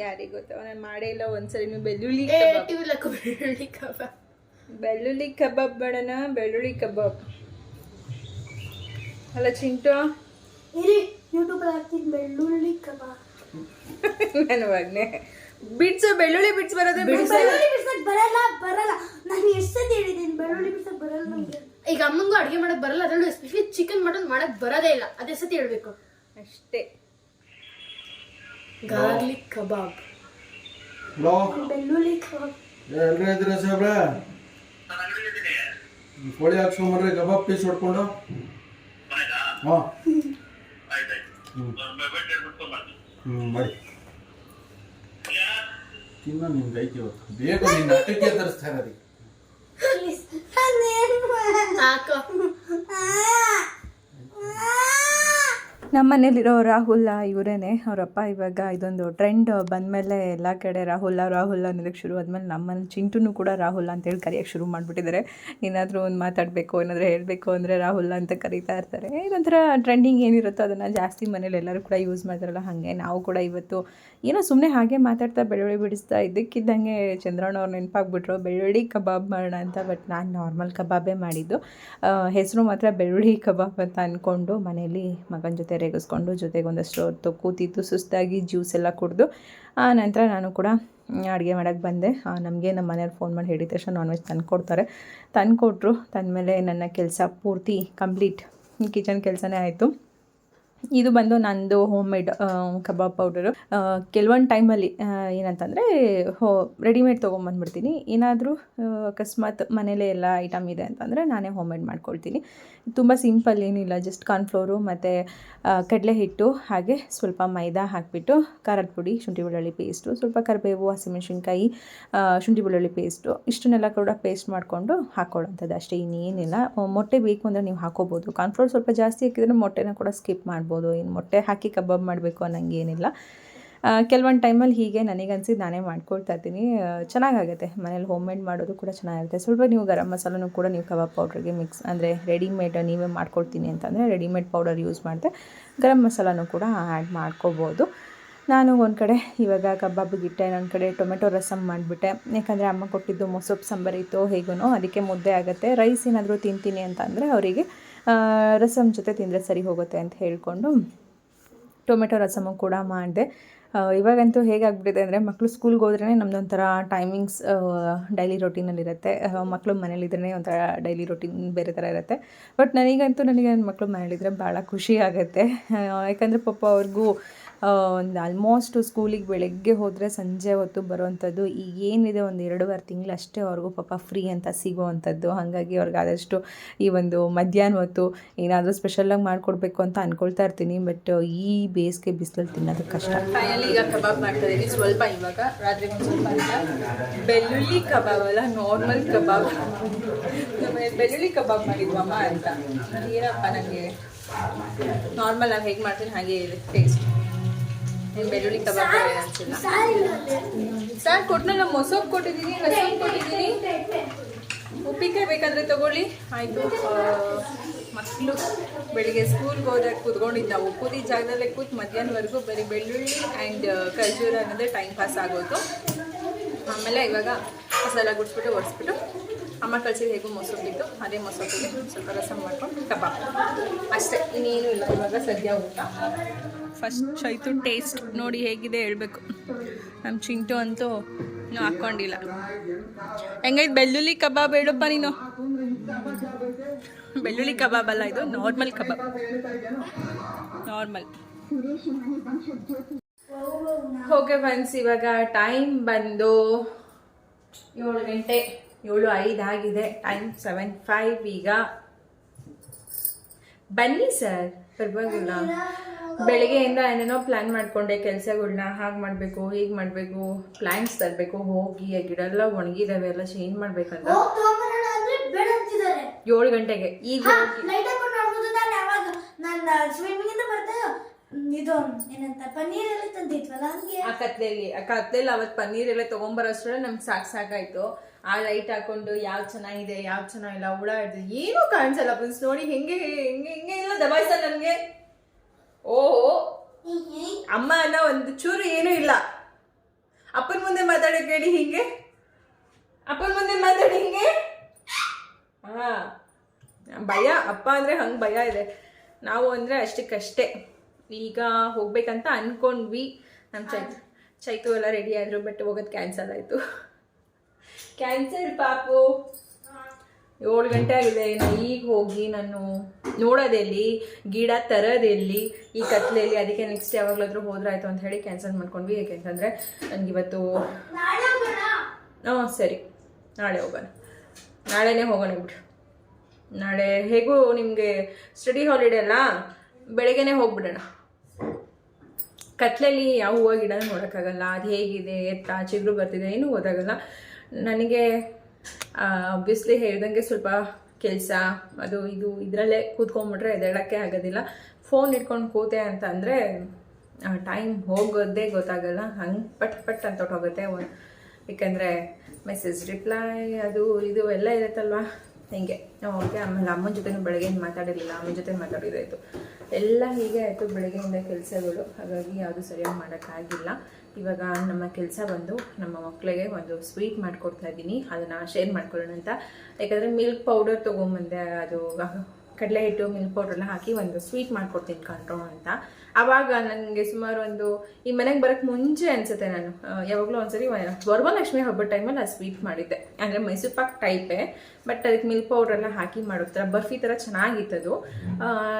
[SPEAKER 1] ಯಾರಿಗೆ ಗೊತ್ತಾ? ನಾನು ಮಾಡೇ ಇಲ್ಲ ಒಂದ್ಸರಿ
[SPEAKER 2] ನೀವು ಬೆಳ್ಳುಳ್ಳಿ ಬೆಳ್ಳುಳ್ಳಿ ಕಬಾಬ್.
[SPEAKER 1] ಬೆಳ್ಳುಳ್ಳಿ ಕಬಾಬ್ ಬೇಡನ ಬೆಳ್ಳುಳ್ಳಿ ಕಬಾಬ್. ಅಲ್ಲ ಚಿಂಟು?
[SPEAKER 3] ಇರಿ ಯೂಟ್ಯೂಬ್ ಹಾಕ್ತೀನಿ ಬೆಳ್ಳುಳ್ಳಿ ಕಬಾಬ್.
[SPEAKER 1] ನಾನು ಮಗನೆ. ಬಿಡ್ಸು ಬೆಳ್ಳುಳ್ಳಿ ಬಿಡ್ಸ್ ಬರೋದು
[SPEAKER 3] ಬೆಳ್ಳುಳ್ಳಿ ಬಿಡ್ಸಕ್ ಬರಲ್ಲ ಬರಲ್ಲ. ನಾನು ಎಷ್ಟು ಸತಿ ಹೇಳಿದ್ದೀನಿ ಬೆಳ್ಳುಳ್ಳಿ ಬಿಡ್ಸಕ್ ಬರಲ್ಲ ನಮಗೆ
[SPEAKER 2] ಈಗ ಅಮ್ಮಂಗೂ ಅಡುಗೆ ಮಾಡಕ್ ಬರಲ್ಲ ಅದರಲ್ಲೂ ಎಸ್ಪೆಷಲಿ ಚಿಕನ್ ಮಟನ್ ಮಾಡಕ್ ಬರೋದೇ ಇಲ್ಲ. ಅದೇ ಸತಿ ಹೇಳ್ಬೇಕು.
[SPEAKER 1] ಅಷ್ಟೇ.
[SPEAKER 2] ಗಾರ್ಲಿಕ್ ಕಬಾಬ್
[SPEAKER 4] ಹಲೋ
[SPEAKER 3] ಬೆಳ್ಳುಳ್ಳಿ ಕಬಾಬ್
[SPEAKER 4] ಎಲ್ರ ಇದ್ದೀರಾ ಸಾಹೇಬ್ರ? ಕೋಳಿ ಹಾಕ್ಸ್ಕೊಂಬರ್ರಿ ಕಬಾಬ್ ಪೀಸ್ ಹೊಡ್ಕೊಂಡು? ಹಾಂ. ಹ್ಞೂ ಮಾಡಿ. ತಿನ್ನೋ ನಿಮ್ಗೆ ಐತಿ ಇವತ್ತು. ಬೇಕು ನಿನ್ನ ಅಟ್ಟಕ್ಕೆ ತರಿಸ್ತಾ ಇರೋದು.
[SPEAKER 3] ಪ್ಲೀಸ್ ನಾನೇನು
[SPEAKER 2] ಹಾಕೋ
[SPEAKER 1] ನಮ್ಮ ಮನೇಲಿರೋ ರಾಹುಲ್, ಇವರೇನೆ, ಅವರಪ್ಪ ಇವಾಗ ಇದೊಂದು ಟ್ರೆಂಡ್ ಬಂದಮೇಲೆ ಎಲ್ಲ ಕಡೆ ರಾಹುಲ್ ರಾಹುಲ್ ಅನ್ನೋದಕ್ಕೆ ಶುರು ಆದಮೇಲೆ ನಮ್ಮಲ್ಲಿ ಚಿಂಟುನು ಕೂಡ ರಾಹುಲ್ ಅಂತೇಳಿ ಕರೆಯೋಕ್ಕೆ ಶುರು ಮಾಡಿಬಿಟ್ಟಿದ್ದಾರೆ. ಏನಾದರೂ ಒಂದು ಮಾತಾಡಬೇಕು, ಏನಾದರೂ ಹೇಳಬೇಕು ಅಂದರೆ ರಾಹುಲ್ ಅಂತ ಕರೀತಾ ಇರ್ತಾರೆ. ಇದೊಂಥರ ಟ್ರೆಂಡಿಂಗ್ ಏನಿರುತ್ತೋ ಅದನ್ನು ಜಾಸ್ತಿ ಮನೇಲಿ ಎಲ್ಲರೂ ಕೂಡ ಯೂಸ್ ಮಾಡ್ತಾರಲ್ಲ, ಹಾಗೆ ನಾವು ಕೂಡ ಇವತ್ತು ಏನೋ ಸುಮ್ಮನೆ ಹಾಗೆ ಮಾತಾಡ್ತಾ ಬೆಳ್ಳುಳ್ಳಿ ಬಿಡಿಸ್ತಾ ಇದ್ದಕ್ಕಿದ್ದಂಗೆ ಚಂದ್ರಣ್ಣ ಅವ್ರು ನೆನಪಾಗ್ಬಿಟ್ರು, ಬೆಳ್ಳುಳ್ಳಿ ಕಬಾಬ್ ಮಾಡೋಣ ಅಂತ ಬಟ್ ನಾನು ನಾರ್ಮಲ್ ಕಬಾಬೇ ಮಾಡಿದ್ದು. ಹೆಸರು ಮಾತ್ರ ಬೆಳ್ಳುಳ್ಳಿ ಕಬಾಬ್ ಅಂತ ಅಂದ್ಕೊಂಡು ಮನೇಲಿ ಮಗನ ಜೊತೆ ರೇಗಿಸ್ಕೊಂಡು ಜೊತೆಗೆ ಒಂದಷ್ಟು ಹೊತ್ತು ಕೂತಿದ್ದು, ಸುಸ್ತಾಗಿ ಜ್ಯೂಸ್ ಎಲ್ಲ ಕುಡಿದು. ಆ ನಂತರ ನಾನು ಕೂಡ ಅಡುಗೆ ಮಾಡೋಕ್ಕೆ ಬಂದೆ. ನಮಗೆ ನಮ್ಮ ಮನೆಯವ್ರು ಫೋನ್ ಮಾಡಿ ಹೇಳಿದ ತಕ್ಷಣ ನಾನ್ ವೆಜ್ ತಂದುಕೊಡ್ತಾರೆ. ಕೊಡ್ತಾರೆ ತಂದು ಕೊಟ್ಟರು ತಂದಮೇಲೆ ನನ್ನ ಕೆಲಸ ಪೂರ್ತಿ ಕಂಪ್ಲೀಟ್ ಕಿಚನ್ ಕೆಲಸನೇ ಆಯಿತು. ಇದು ಬಂದು ನಂದು ಹೋಮ್ ಮೇಡ್ ಕಬಾಬ್ ಪೌಡರು ಕೆಲವೊಂದು ಟೈಮಲ್ಲಿ ಏನಂತಂದರೆ, ಹೋ ರೆಡಿಮೇಡ್ ತೊಗೊಂಬಂದ್ಬಿಡ್ತೀನಿ. ಏನಾದರೂ ಅಕಸ್ಮಾತ್ ಮನೇಲೇ ಎಲ್ಲ ಐಟಮ್ ಇದೆ ಅಂತಂದರೆ ನಾನೇ ಹೋಮ್ ಮೇಡ್ ಮಾಡ್ಕೊಳ್ತೀನಿ. ತುಂಬ ಸಿಂಪಲ್ ಏನಿಲ್ಲ ಜಸ್ಟ್ ಕಾರ್ನ್ಫ್ಲೋರು ಮತ್ತು ಕಡಲೆ ಹಿಟ್ಟು, ಹಾಗೆ ಸ್ವಲ್ಪ ಮೈದಾ ಹಾಕಿಬಿಟ್ಟು, ಖಾರದ ಪುಡಿ, ಶುಂಠಿ ಬೆಳ್ಳುಳ್ಳಿ ಪೇಸ್ಟು ಸ್ವಲ್ಪ ಕರಿಬೇವು, ಹಸಿಮೆಣಸಿನ್ಕಾಯಿ ಶುಂಠಿ ಬೆಳ್ಳುಳ್ಳಿ ಪೇಸ್ಟು ಇಷ್ಟನ್ನೆಲ್ಲ ಕೂಡ ಪೇಸ್ಟ್ ಮಾಡಿಕೊಂಡು ಹಾಕೊಳ್ಳೋಂಥದ್ದು ಅಷ್ಟೇ, ಇನ್ನೇನಿಲ್ಲ. ಮೊಟ್ಟೆ ಬೇಕು ಅಂದರೆ ನೀವು ಹಾಕೋಬೋದು. ಕಾರ್ನ್ಫ್ಲೋರ್ ಸ್ವಲ್ಪ ಜಾಸ್ತಿ ಹಾಕಿದ್ರೆ ಮೊಟ್ಟೆನ ಕೂಡ ಸ್ಕಿಪ್ ಮಾಡ್ಬೋದು. ಏನು ಮೊಟ್ಟೆ ಹಾಕಿ ಕಬಾಬ್ ಮಾಡಬೇಕು ಅನ್ನಂಗೆ ಏನಿಲ್ಲ. ಕೆಲವೊಂದು ಟೈಮಲ್ಲಿ ಹೀಗೆ ನನಗೆ ಅನ್ಸಿದ್ದು ನಾನೇ ಮಾಡ್ಕೊಳ್ತಾ ಇರ್ತೀನಿ ಚೆನ್ನಾಗಾಗುತ್ತೆ. ಮನೇಲಿ ಹೋಮ್ ಮೇಡ್ ಮಾಡೋದು ಕೂಡ ಚೆನ್ನಾಗಿರುತ್ತೆ ಸ್ವಲ್ಪ ನೀವು ಗರಂ ಮಸಾಲನೂ ಕೂಡ ನೀವು ಕಬಾಬ್ ಪೌಡ್ರಿಗೆ ಮಿಕ್ಸ್ ಅಂದರೆ ರೆಡಿಮೇಡ್ ನೀವೇ ಮಾಡ್ಕೊಳ್ತೀನಿ ಅಂತಂದರೆ ರೆಡಿಮೇಡ್ ಪೌಡರ್ ಯೂಸ್ ಮಾಡಿದೆ ಗರಂ ಮಸಾಲನೂ ಕೂಡ ಆ್ಯಡ್ ಮಾಡ್ಕೋಬೋದು. ನಾನು ಒಂದು ಕಡೆ ಇವಾಗ ಕಬಾಬ್ ಇಟ್ಟೆ ಇನ್ನೊಂದು ಕಡೆ ಟೊಮೆಟೊ ರಸಮ್ ಮಾಡಿಬಿಟ್ಟೆ. ಯಾಕಂದರೆ ಅಮ್ಮ ಕೊಟ್ಟಿದ್ದು ಮೊಸೊಪ್ಪು ಸಾಂಬಾರಿತ್ತು ಹೇಗೂ ಅದಕ್ಕೆ ಮುದ್ದೆ ಆಗುತ್ತೆ. ರೈಸ್ ಏನಾದರೂ ತಿಂತೀನಿ ಅಂತಂದರೆ ಅವರಿಗೆ ರಸಮ್ ಜೊತೆ ತಿಂದರೆ ಸರಿ ಹೋಗುತ್ತೆ ಅಂತ ಹೇಳಿಕೊಂಡು ಟೊಮೆಟೊ ರಸಮು ಕೂಡ ಮಾಡಿದೆ. ಇವಾಗಂತೂ ಹೇಗಾಗ್ಬಿಟ್ಟಿದೆ ಅಂದರೆ ಮಕ್ಕಳು ಸ್ಕೂಲ್ಗೆ ಹೋದ್ರೇ ನಮ್ಮದೊಂಥರ ಟೈಮಿಂಗ್ಸ್ ಡೈಲಿ ರೊಟೀನಲ್ಲಿರುತ್ತೆ ಮಕ್ಕಳು ಮನೇಲಿದ್ರೆ ಒಂಥರ ಡೈಲಿ ರೊಟೀನ್ ಬೇರೆ ಥರ ಇರುತ್ತೆ. ಬಟ್ ನನಗಂತೂ ನನಗೆ ಮಕ್ಕಳು ಮನೇಲಿದ್ರೆ ಭಾಳ ಖುಷಿ ಆಗುತ್ತೆ. ಯಾಕಂದರೆ ಪಾಪ ಅವ್ರಿಗೂ ಒಂದು ಆಲ್ಮೋಸ್ಟ್ ಸ್ಕೂಲಿಗೆ ಬೆಳಗ್ಗೆ ಹೋದರೆ ಸಂಜೆ ಹೊತ್ತು ಬರುವಂಥದ್ದು ಈಗ ಏನಿದೆ ಒಂದು ಎರಡೂವರೆ ತಿಂಗಳು ಅಷ್ಟೇ ಅವ್ರಿಗೂ ಪಾಪ ಫ್ರೀ ಅಂತ ಸಿಗುವಂಥದ್ದು ಹಾಗಾಗಿ ಅವ್ರಿಗೆ ಆದಷ್ಟು ಈ ಒಂದು ಮಧ್ಯಾಹ್ನ ಹೊತ್ತು ಏನಾದರೂ ಸ್ಪೆಷಲಾಗಿ ಮಾಡಿಕೊಡ್ಬೇಕು ಅಂತ ಅಂದ್ಕೊಳ್ತಾ ಇರ್ತೀನಿ ಬಟ್ ಈ ಬೇಸಿಗೆ ಬಿಸಿಲಲ್ಲಿ ತಿನ್ನೋದು ಕಷ್ಟ. ಫೈನಲಿ ಈಗ ಕಬಾಬ್ ಮಾಡ್ತಾ ಇದ್ದೀನಿ ಸ್ವಲ್ಪ ಇವಾಗ, ರಾತ್ರಿ ಸ್ವಲ್ಪ ಬೆಳ್ಳುಳ್ಳಿ ಕಬಾಬ್ ಅಲ್ಲ ನಾರ್ಮಲ್ ಕಬಾಬ್. ಬೆಳ್ಳುಳ್ಳಿ ಕಬಾಬ್ ಮಾಡಿದ್ವಮ್ಮ ಅಂತ. ಏನಪ್ಪ ನನಗೆ ನಾರ್ಮಲ್ ಆಗಿ ಹೇಗೆ ಮಾಡ್ತೀನಿ, ಹಾಗೆ ಟೇಸ್ಟ್ ಬೆಳ್ಳುಳ್ಳಿ ಕಬಾಬ್ ಅನ್ಸಿಲ್ಲ ಸರ್ ಕೊಟ್ಟನಲ್ಲ ಮೊಸರು ಕೊಟ್ಟಿದ್ದೀನಿ ರಸಮ್ ಕೊಟ್ಟಿದ್ದೀನಿ. ಉಪ್ಪಿನಕಾಯಿ ಬೇಕಾದ್ರೆ ತಗೊಳ್ಳಿ. ಆಯಿತು ಮಕ್ಕಳು ಬೆಳಿಗ್ಗೆ ಸ್ಕೂಲ್ಗೆ ಹೋದಾಗ ಕೂತ್ಕೊಂಡಿದ್ದು ನಾವು. ಕೂತಿ ಜಾಗದಲ್ಲೇ ಕೂತ್ ಮಧ್ಯಾಹ್ನವರೆಗೂ ಬರೀ ಬೆಳ್ಳುಳ್ಳಿ ಆ್ಯಂಡ್ ಖರ್ಜೂರ ಅನ್ನೋದೇ ಟೈಮ್ ಪಾಸ್ ಆಗೋದು ಆಮೇಲೆ ಇವಾಗ ಮಸಾಲ ಗುಡಿಸ್ಬಿಟ್ಟು ಒರೆಸ್ಬಿಟ್ಟು ಅಮ್ಮ ಕಳ್ಸಿದ ಹೇಗೂ ಮೊಸರು ಅದೇ ಮೊಸರಿಗೆ ಸ್ವಲ್ಪ ರಸಂ ಮಾಡ್ಕೊಂಡು ಕಬಾಬ್. ಅಷ್ಟೇ, ಇನ್ನೇನು ಇಲ್ಲ. ಇವಾಗ ಸದ್ಯ ಊಟ. ಫಸ್ಟ್ ಚೈತು ಟೇಸ್ಟ್ ನೋಡಿ ಹೇಗಿದೆ ಹೇಳಬೇಕು. ನಮ್ಮ ಚಿಂಟು ಅಂತೂ ಇನ್ನೂ ಹಾಕ್ಕೊಂಡಿಲ್ಲ. ಹೆಂಗೈತೆ ಬೆಳ್ಳುಳ್ಳಿ ಕಬಾಬ್ ಹೇಳಪ್ಪ ನೀನು? ಬೆಳ್ಳುಳ್ಳಿ ಕಬಾಬ್ ಅಲ್ಲ ಇದು ನಾರ್ಮಲ್ ಕಬಾಬ್. ನಾರ್ಮಲ್. ಓಕೆ ಫ್ರೆಂಡ್ಸ್ ಇವಾಗ ಟೈಮ್ ಬಂದು ಏಳು ಗಂಟೆ, ಏಳು ಐದು ಆಗಿದೆ. ಟೈಮ್ ಸೆವೆನ್ ಫೈವ್ ಈಗ. ಬನ್ನಿ ಸರ್ ಪರವಾಗಿಲ್ಲ ಬೆಳಿಗ್ಗೆಯಿಂದ ಏನೇನೋ ಪ್ಲ್ಯಾನ್ ಮಾಡ್ಕೊಂಡೆ ಕೆಲಸಗಳನ್ನ ಹಾಗೆ ಮಾಡಬೇಕು ಹೀಗೆ ಮಾಡಬೇಕು ಪ್ಲ್ಯಾನ್ಸ್ ತರಬೇಕು ಹೋಗಿ ಆ ಗಿಡ ಎಲ್ಲ ಒಣಗಿದಾವೆ ಎಲ್ಲ ಚೇಂಜ್ ಮಾಡ್ಬೇಕಂತ. ಏಳು ಗಂಟೆಗೆ. ಈಗ
[SPEAKER 3] ಇಂದ ಏನಂತ ಪನ್ನೀರ್ ಎಲ್ಲ ತಂದಿದ್ವಲ್ಲ ಹಂಗೆ?
[SPEAKER 1] ಆ ಕತ್ಲೆಯಲ್ಲಿ ಆ ಕತ್ಲೆಯಲ್ಲಿ ಅವತ್ತು ಪನ್ನೀರ್ ಎಲ್ಲ ತೊಗೊಂಬರೋಷ್ಟ್ರಲ್ಲಿ ನಮ್ಗೆ ಸಾಕು ಸಾಕಾಯ್ತು. ಆ ಲೈಟ್ ಹಾಕೊಂಡು ಯಾವ್ದು ಚೆನ್ನಾಗಿದೆ ಯಾವ್ದು ಚೆನ್ನಾಗಿಲ್ಲ ಹುಳ ಹಿಡ್ದು ಏನೂ ಕಾಣಿಸಲ್ಲ ಫ್ರೆಂಡ್ಸ್ ನೋಡಿ ಹೆಂಗೆ ಹೆಂಗೆ ಹಿಂಗೆ ಇಲ್ಲ ದಬಾಯಿಸ ನನಗೆ ಓ ಅಮ್ಮ ಅನ್ನೋ ಒಂದು ಚೂರು ಏನೂ ಇಲ್ಲ. ಅಪ್ಪನ ಮುಂದೆ ಮಾತಾಡಿ ಕೇಳಿ ಹಿಂಗೆ. ಅಪ್ಪನ ಮುಂದೆ ಮಾತಾಡಿ ಹಿಂಗೆ. ಹಾ. ಭಯ ಅಪ್ಪ ಅಂದರೆ ಹಂಗೆ ಭಯ ಇದೆ. ನಾವು ಅಂದರೆ ಅಷ್ಟಕ್ಕಷ್ಟೇ. ಈಗ ಹೋಗ್ಬೇಕಂತ ಅನ್ಕೊಂಡ್ವಿ. ನಮ್ಮ ಚೈತು ಚೈತು ಎಲ್ಲ ರೆಡಿ ಆದ್ರು ಬಟ್ ಹೋಗೋದು ಕ್ಯಾನ್ಸಲ್ ಆಯಿತು. ಕ್ಯಾನ್ಸಲ್ ಪಾಪು. ಏಳು ಗಂಟೆ ಆಗಿದೆ. ಇನ್ನು ಈಗ ಹೋಗಿ ನಾನು ನೋಡೋದೆಲ್ಲಿ ಗಿಡ ತರೋದೆಲ್ಲಿ ಈ ಕತ್ಲೆಯಲ್ಲಿ ಅದಕ್ಕೆ ನೆಕ್ಸ್ಟ್ ಯಾವಾಗಲಾದರೂ ಹೋದ್ರಾಯ್ತು ಅಂತ ಹೇಳಿ ಕ್ಯಾನ್ಸಲ್ ಮಾಡ್ಕೊಂಡ್ವಿ. ಯಾಕೆಂತಂದರೆ ನನಗಿವತ್ತು
[SPEAKER 3] ನಾಳೆ ಹೋಗೋಣ?
[SPEAKER 1] ಹಾಂ ಸರಿ. ನಾಳೆ ಹೋಗೋಣ. ನಾಳೆನೇ ಹೋಗೋಣ ಬಿಡು. ನಾಳೆ ಹೇಗೂ ನಿಮಗೆ ಸ್ಟಡಿ ಹಾಲಿಡೇ ಅಲ್ಲ? ಬೆಳಗ್ಗೆನೇ ಹೋಗ್ಬಿಡೋಣ. ಕತ್ಲಲ್ಲಿ ಯಾವ ಹೂವು ಗಿಡ ನೋಡೋಕ್ಕಾಗಲ್ಲ, ಅದು ಹೇಗಿದೆ, ಎತ್ತ, ಚಿಗುರು ಬರ್ತಿದೆ, ಏನೂ ಓದಾಗಲ್ಲ ನನಗೆ ಆಬ್ವಿಯಸ್ಲಿ ಹೇಳ್ದಂಗೆ ಸ್ವಲ್ಪ ಕೆಲಸ, ಅದು ಇದು ಇದರಲ್ಲೇ ಕೂತ್ಕೊಂಡ್ಬಿಟ್ರೆ ಎದ್ದೇಳಕ್ಕೆ ಆಗೋದಿಲ್ಲ. ಫೋನ್ ಇಟ್ಕೊಂಡು ಕೂತೆ ಅಂತ ಅಂದರೆ ಟೈಮ್ ಹೋಗೋದೇ ಗೊತ್ತಾಗಲ್ಲ. ಹಂಗೆ ಪಟ್ ಪಟ್ ಅಂತ ಹೊಟ್ಟೋಗುತ್ತೆ. ಏಕೆಂದರೆ ಮೆಸೇಜ್ ರಿಪ್ಲೈ ಅದು ಇದು ಎಲ್ಲ ಇರುತ್ತಲ್ವ? ಹಿಂಗೆ. ಓಕೆ, ಆಮೇಲೆ ಅಮ್ಮನ ಜೊತೆ ಬೆಳಗ್ಗೆ ಮಾತಾಡಿರಲಿಲ್ಲ. ಅಮ್ಮನ ಜೊತೆ ಮಾತಾಡಿದಾಯಿತು ಎಲ್ಲ ಹೀಗೆ ಆಯಿತು ಬೆಳಗ್ಗೆಯಿಂದ ಕೆಲಸಗಳು. ಹಾಗಾಗಿ ಯಾವುದು ಸರಿಯಾಗಿ ಮಾಡೋಕ್ಕಾಗಿಲ್ಲ. ಇವಾಗ ನಮ್ಮ ಕೆಲಸ ಬಂದು ನಮ್ಮ ಮಕ್ಕಳಿಗೆ ಒಂದು ಸ್ವೀಟ್ ಮಾಡಿಕೊಡ್ತಾ ಇದ್ದೀನಿ. ಅದನ್ನು ಶೇರ್ ಮಾಡ್ಕೊಳ್ಳೋಣ ಅಂತ. ಯಾಕಂದರೆ ಮಿಲ್ಕ್ ಪೌಡರ್ ತೊಗೊಂಬಂದೆ ಅದು ಕಡಲೆ ಹಿಟ್ಟು ಮಿಲ್ಕ್ ಪೌಡ್ರೆಲ್ಲ ಹಾಕಿ ಒಂದು ಸ್ವೀಟ್ ಮಾಡ್ಕೊಡ್ತೀನಿ ಕಂಟ್ರೋಲ್ ಅಂತ. ಆವಾಗ ನನಗೆ ಸುಮಾರು ಒಂದು, ಈ ಮನೆಗೆ ಬರೋಕ್ಕೆ ಮುಂಚೆ ಅನಿಸುತ್ತೆ ನಾನು. ಯಾವಾಗಲೂ ಒಂದ್ಸರಿ ವರಮಹಾಲಕ್ಷ್ಮಿ ಹಬ್ಬದ ಟೈಮಲ್ಲಿ ಆ ಸ್ವೀಟ್ ಮಾಡಿದ್ದೆ. ಅಂದರೆ ಮೈಸೂರು ಪಾಕ್ ಟೈಪೇ ಬಟ್ ಅದಕ್ಕೆ ಮಿಲ್ಕ್ ಪೌಡ್ರೆಲ್ಲ ಹಾಕಿ ಮಾಡೋ ಥರ ಬರ್ಫಿ ಥರ ಚೆನ್ನಾಗಿತ್ತದು.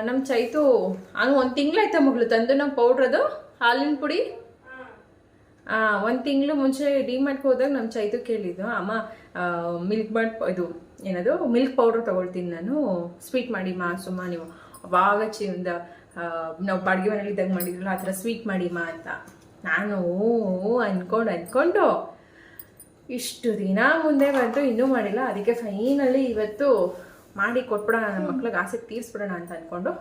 [SPEAKER 1] ನಮ್ಮ ಚೈತು ಅದು ಒಂದು ತಿಂಗಳಾಯ್ತಾ ಮಗಳು ತಂದು ನಮ್ಮ ಪೌಡ್ರದು ಹಾಲಿನ ಪುಡಿ? ಒಂದು ತಿಂಗಳು ಮುಂಚೆ ಡಿ ಹೋದಾಗ ನಮ್ಮ ಚೈತು ಕೇಳಿದ್ದು, ಅಮ್ಮ ಮಿಲ್ಕ್ ಮಾಡ್, ಇದು ಏನದು ಮಿಲ್ಕ್ ಪೌಡ್ರ್ ತೊಗೊಳ್ತೀನಿ ನಾನು. ಸ್ವೀಟ್ ಮಾಡಿ ಮಾ ಸುಮ್ಮ ನೀವು ಅವಾಗ ಚಿ ಒಂದು ನಾವು ಬಾಡಿಗೆ ಮನೇಲಿ ಇದ್ದಾಗ ಮಾಡಿದ್ರಲ್ಲ, ಆ ಥರ ಸ್ವೀಟ್ ಮಾಡಿ ಮಾ ಅಂತ. ನಾನು ಅಂದ್ಕೊಂಡು ಅಂದ್ಕೊಂಡು ಇಷ್ಟು ದಿನ ಮುಂದೆ ಬಂತು, ಇನ್ನೂ ಮಾಡಿಲ್ಲ. ಅದಕ್ಕೆ ಫೈನಲಿ ಇವತ್ತು ಮಾಡಿ ಕೊಟ್ಬಿಡೋಣ ನನ್ನ ಮಕ್ಳಿಗೆ ಆಸೆ ತೀರಿಸ್ಬಿಡೋಣ ಅಂತ ಅಂದ್ಕೊಂಡು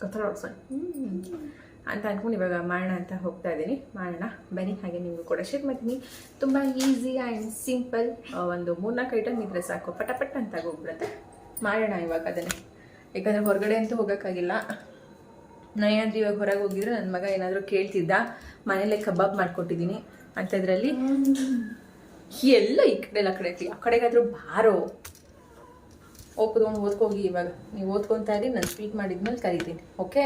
[SPEAKER 1] ಕತ್ತಲ ಹೊಡ್ಸೋಣ ಅಂತ ಅಂದ್ಕೊಂಡು ಇವಾಗ ಮಾಡೋಣ ಅಂತ ಹೋಗ್ತಾ ಇದ್ದೀನಿ. ಮಾಡೋಣ ಬನ್ನಿ, ಹಾಗೆ ನಿಮಗೂ ಕೂಡ ಶೇರ್ ಮಾಡ್ತೀನಿ. ತುಂಬ ಈಸಿ ಆ್ಯಂಡ್ ಸಿಂಪಲ್ ಒಂದು ಮೂರ್ನಾಲ್ಕು ಐಟಮ್ ಇದ್ರೆ ಸಾಕು. ಪಟ ಪಟ ಅಂತ ಹೋಗ್ಬಿಡುತ್ತೆ ಮಾಡೋಣ ಇವಾಗ ಅದನ್ನೇ. ಯಾಕಂದರೆ ಹೊರಗಡೆ ಅಂತೂ ಹೋಗೋಕ್ಕಾಗಿಲ್ಲ. ನಾನೇನಾದ್ರೂ ಇವಾಗ ಹೊರಗೆ ಹೋಗಿದ್ರೆ ನನ್ನ ಮಗ ಏನಾದರೂ ಕೇಳ್ತಿದ್ದ, ಮನೇಲೆ ಕಬಾಬ್ ಮಾಡ್ಕೊಟ್ಟಿದ್ದೀನಿ. ಅಂಥದ್ರಲ್ಲಿ ಎಲ್ಲ ಈ ಕಡೆ ಎಲ್ಲ ಕಡೆ ಆ ಕಡೆಗಾದರೂ ಬಾರೋ. ಓದ್ಕೊಂಡು ಓದ್ಕೋಗಿ ಇವಾಗ. ನೀವು ಓದ್ಕೊತಾ ಇರಿ, ನಾನು ಸ್ವೀಟ್ ಮಾಡಿದ್ಮೇಲೆ ಕರಿತೀನಿ. ಓಕೆ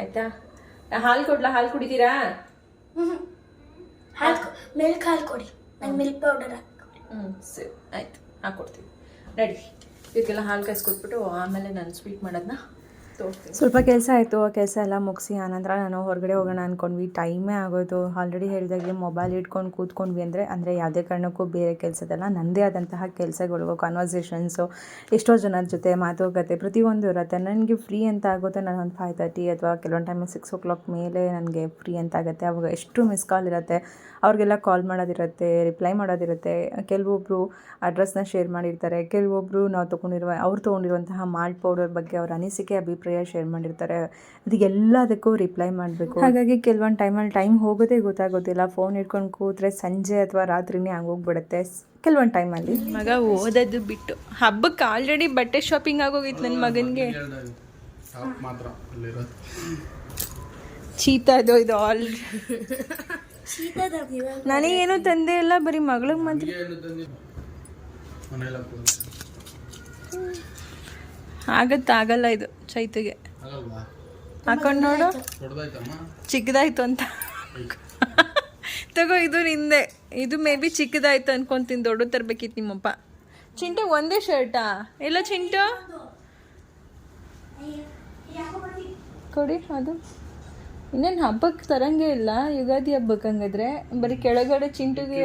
[SPEAKER 1] ಆಯ್ತಾ? ಹಾಲು ಕೊಡ್ಲಾ? ಹಾಲು ಕುಡಿತೀರಾ?
[SPEAKER 3] ಹಾಲು ಮಿಲ್ಕ್ ಹಾಲು ಕೊಡಿ. ನಂಗೆ ಮಿಲ್ಕ್ ಪೌಡರ್ ಹಾಕಿ
[SPEAKER 1] ಹ್ಞೂ ಸರಿ. ಆಯ್ತು. ಹಾಕ್ಕೊಡ್ತೀವಿ ರೆಡಿ ಇದಕ್ಕೆಲ್ಲ ಹಾಲು ಕಾಯಿಸ್ಕೊಟ್ಬಿಟ್ಟು ಆಮೇಲೆ ನಾನು ಸ್ವೀಟ್ ಮಾಡೋದನ್ನ ಸ್ವಲ್ಪ ಕೆಲಸ ಆಯಿತು ಆ ಕೆಲಸ ಎಲ್ಲ ಮುಗಿಸಿ, ಆನಂತರ ನಾನು ಹೊರಗಡೆ ಹೋಗೋಣ ಅಂದ್ಕೊಂಡ್ವಿ ಟೈಮೇ ಆಗೋಯ್ತು. ಆಲ್ರೆಡಿ ಹೇಳಿದಾಗೆ ಮೊಬೈಲ್ ಇಟ್ಕೊಂಡು ಕೂತ್ಕೊಂಡ್ವಿ ಅಂದರೆ ಅಂದರೆ ಯಾವುದೇ ಕಾರಣಕ್ಕೂ ಬೇರೆ ಕೆಲಸದಲ್ಲ ನನ್ನದೇ ಆದಂತಹ ಕೆಲಸಗಳು ಕಾನ್ವರ್ಸೇಷನ್ಸು ಎಷ್ಟೋ ಜನರ ಜೊತೆ ಮಾತುಕತೆ ಪ್ರತಿಯೊಂದು ಇರುತ್ತೆ. ನನಗೆ ಫ್ರೀ ಅಂತ ಆಗುತ್ತೆ ನಾನು ಒಂದು ಫೈವ್ ತರ್ಟಿ ಅಥವಾ ಕೆಲವೊಂದು ಟೈಮ್ ಸಿಕ್ಸ್ ಓ ಕ್ಲಾಕ್ ಮೇಲೆ ನನಗೆ ಫ್ರೀ ಅಂತ ಆಗುತ್ತೆ. ಅವಾಗ ಎಷ್ಟು ಮಿಸ್ ಕಾಲ್ ಇರುತ್ತೆ, ಅವ್ರಿಗೆಲ್ಲ ಕಾಲ್ ಮಾಡೋದಿರುತ್ತೆ ರಿಪ್ಲೈ ಮಾಡೋದಿರುತ್ತೆ. ಕೆಲವೊಬ್ಬರು ಅಡ್ರೆಸ್ನ ಶೇರ್ ಮಾಡಿರ್ತಾರೆ ಕೆಲವೊಬ್ಬರು ನಾವು ತೊಗೊಂಡಿರುವ, ಅವ್ರು ತೊಗೊಂಡಿರುವಂತಹ ಮಾಲ್ಟ್ ಪೌಡರ್ ಬಗ್ಗೆ ಅವ್ರ ಅನಿಸಿಕೆ, ಅಭಿಪ್ರಾಯ ಶೇರ್ ಮಾಡಿರ್ತಾರೆ. ಅದಕ್ಕೆಲ್ಲದಕ್ಕೂ ರಿಪ್ಲೈ ಮಾಡಬೇಕು. ಹಾಗಾಗಿ ಕೆಲವೊಂದು ಟೈಮಲ್ಲಿ ಟೈಮ್ ಹೋಗೋದೇ ಗೊತ್ತಾಗೋದಿಲ್ಲ. ಫೋನ್ ಇಟ್ಕೊಂಡು ಕೂತ್ರೆ ಸಂಜೆ ಅಥವಾ ರಾತ್ರಿನೇ ಆಗೋಗ್ಬಿಡುತ್ತೆ ಕೆಲವೊಂದು ಟೈಮಲ್ಲಿ ಮಗ ಓದೋದು ಬಿಟ್ಟು. ಹಬ್ಬಕ್ಕೆ ಆಲ್ರೆಡಿ ಬಟ್ಟೆ ಶಾಪಿಂಗ್ ಆಗೋಗಿತ್ತು ನನ್ನ ಮಗನಿಗೆ. ಚೀತಾದು ಅದು ಇದು ಆಲ್ ನನಗೇನು ತಂದೆ ಇಲ್ಲ ಬರೀ ಮಗಳಿಗೆ ಮಾತ್ರ.
[SPEAKER 4] ಕೂತ್ಕೊಂಡು.
[SPEAKER 1] ಆಗತ್ತಾಗಲ್ಲ ಇದು ಚೈತಿಗೆ. ಹಾಕೊಂಡು ನೋಡು. ಚಿಕ್ಕದಾಯ್ತು ಅಂತ. ತಗೋ ಇದು ನಿಂದೆ. ಇದು ಮೇ ಬಿ ಚಿಕ್ಕದಾಯ್ತು ಅನ್ಕೊಂತೀನಿ. ದೊಡ್ಡ ತರಬೇಕಿತ್ತು ನಿಮ್ಮಪ್ಪ. ಚಿಂಟು ಒಂದೇ ಶರ್ಟಾ ಇಲ್ಲ ಚಿಂಟು? ಕೊಡಿ ಅದು. ಇನ್ನೇನು ಹಬ್ಬಕ್ಕೆ ತರಂಗೇ ಇಲ್ಲ. ಯುಗಾದಿ ಹಬ್ಬಕ್ಕೆ ಹಂಗಾದ್ರೆ. ಬರೀ ಕೆಳಗಡೆ ಚಿಂಟುಗೆ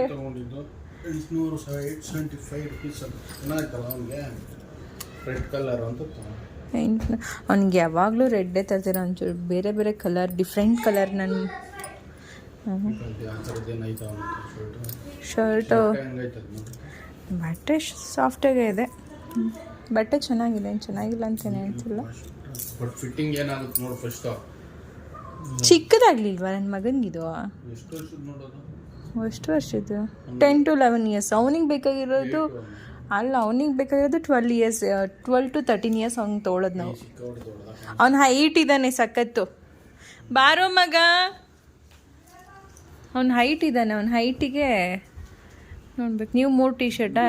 [SPEAKER 4] ರೆಡ್ ಕಲರ್ ಅಂತ ತಗೊಂಡೆ.
[SPEAKER 1] ಅವ್ನಿಗೆ ಯಾವಾಗಲೂ ರೆಡ್ಡೇ ತರ್ತೀರ ಒಂಚೂರು ಬೇರೆ ಬೇರೆ ಕಲರ್ ಡಿಫ್ರೆಂಟ್ ಕಲರ್ ನನ್ನ
[SPEAKER 4] ಶರ್ಟು.
[SPEAKER 1] ಬಟ್ಟೆ ಸಾಫ್ಟಾಗೇ ಇದೆ. ಬಟ್ಟೆ ಚೆನ್ನಾಗಿದೆ. ಚೆನ್ನಾಗಿಲ್ಲ ಅಂತೇನೆ ಅನ್ಸಿಲ್ಲ
[SPEAKER 4] ಬಟ್ ಫಿಟ್ಟಿಂಗ್ ಏನಾಗುತ್ತೆ ನೋಡು ಫಸ್ಟು
[SPEAKER 1] ಚಿಕ್ಕದಾಗ್ಲಿಲ್ವಾ ನನ್ನ ಮಗನಿಗಿದು
[SPEAKER 4] ಎಷ್ಟು
[SPEAKER 1] ವರ್ಷದ್ದು ಟೆನ್ ಟು ಲೆವೆನ್ ಇಯರ್ಸ್ ಅವನಿಗೆ ಬೇಕಾಗಿರೋದು ಅಲ್ಲ, ಅವ್ನಿಗೆ ಬೇಕಾಗಿರೋದು twelve years twelve to thirteen years ಅವ್ನು ತೊಗೊಳೋದು ನಾವು.
[SPEAKER 4] ಅವ್ನು
[SPEAKER 1] ಅವ್ನ ಹೈಟ್ ಇದ್ದಾನೆ ಸಖತ್ತು. ಬಾರೋ ಮಗ. ಅವ್ನು ಹೈಟ್ ಇದ್ದಾನೆ ಅವ್ನ ಹೈಟಿಗೆ ನೋಡ್ಬೇಕು. ನೀವು ಮೂರು ಟೀ ಶರ್ಟಾ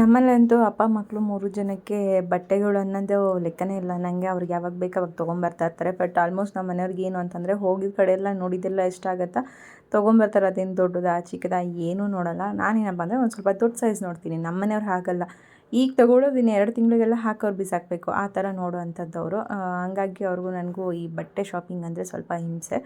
[SPEAKER 1] ನಮ್ಮಲ್ಲಂತೂ ಅಪ್ಪ ಮಕ್ಕಳು ಮೂರು ಜನಕ್ಕೆ ಬಟ್ಟೆಗಳು ಅನ್ನೋದು ಲೆಕ್ಕನೇ ಇಲ್ಲ. ನನಗೆ ಅವ್ರಿಗೆ ಯಾವಾಗ ಬೇಕು ಅವಾಗ ತೊಗೊಂಬರ್ತಾ ಇರ್ತಾರೆ. ಬಟ್ ಆಲ್ಮೋಸ್ಟ್ ನಮ್ಮ ಮನೆಯವ್ರಿಗೆ ಏನು ಅಂತಂದರೆ ಹೋಗಿದ ಕಡೆ ಎಲ್ಲ ನೋಡಿದ್ದೆಲ್ಲ ಇಷ್ಟ ಆಗುತ್ತಾ? ತೊಗೊಂಬರ್ತಾರೆ ಅದೇನು ದೊಡ್ಡದಾ, ಚಿಕ್ಕದಾ ಏನೂ ನೋಡಲ್ಲ. ನಾನೇನಪ್ಪ ಅಂದರೆ ಒಂದು ಸ್ವಲ್ಪ ದೊಡ್ಡ ಸೈಜ್ ನೋಡ್ತೀನಿ. ನಮ್ಮ ಮನೆಯವ್ರು ಹಾಗಲ್ಲ. ಈಗ ತಗೊಳ್ಳೋದು ಇನ್ನು ಎರಡು ತಿಂಗಳಿಗೆಲ್ಲ ಹಾಕೋರು ಬಿಸಾಕಬೇಕು. ಆ ಥರ ನೋಡೋ ಅಂಥದ್ದವರು ಹಂಗಾಗಿ ಅವ್ರಿಗೂ ನನಗೂ ಈ ಬಟ್ಟೆ ಶಾಪಿಂಗ್ ಅಂದರೆ ಸ್ವಲ್ಪ ಹಿಂಸೆ.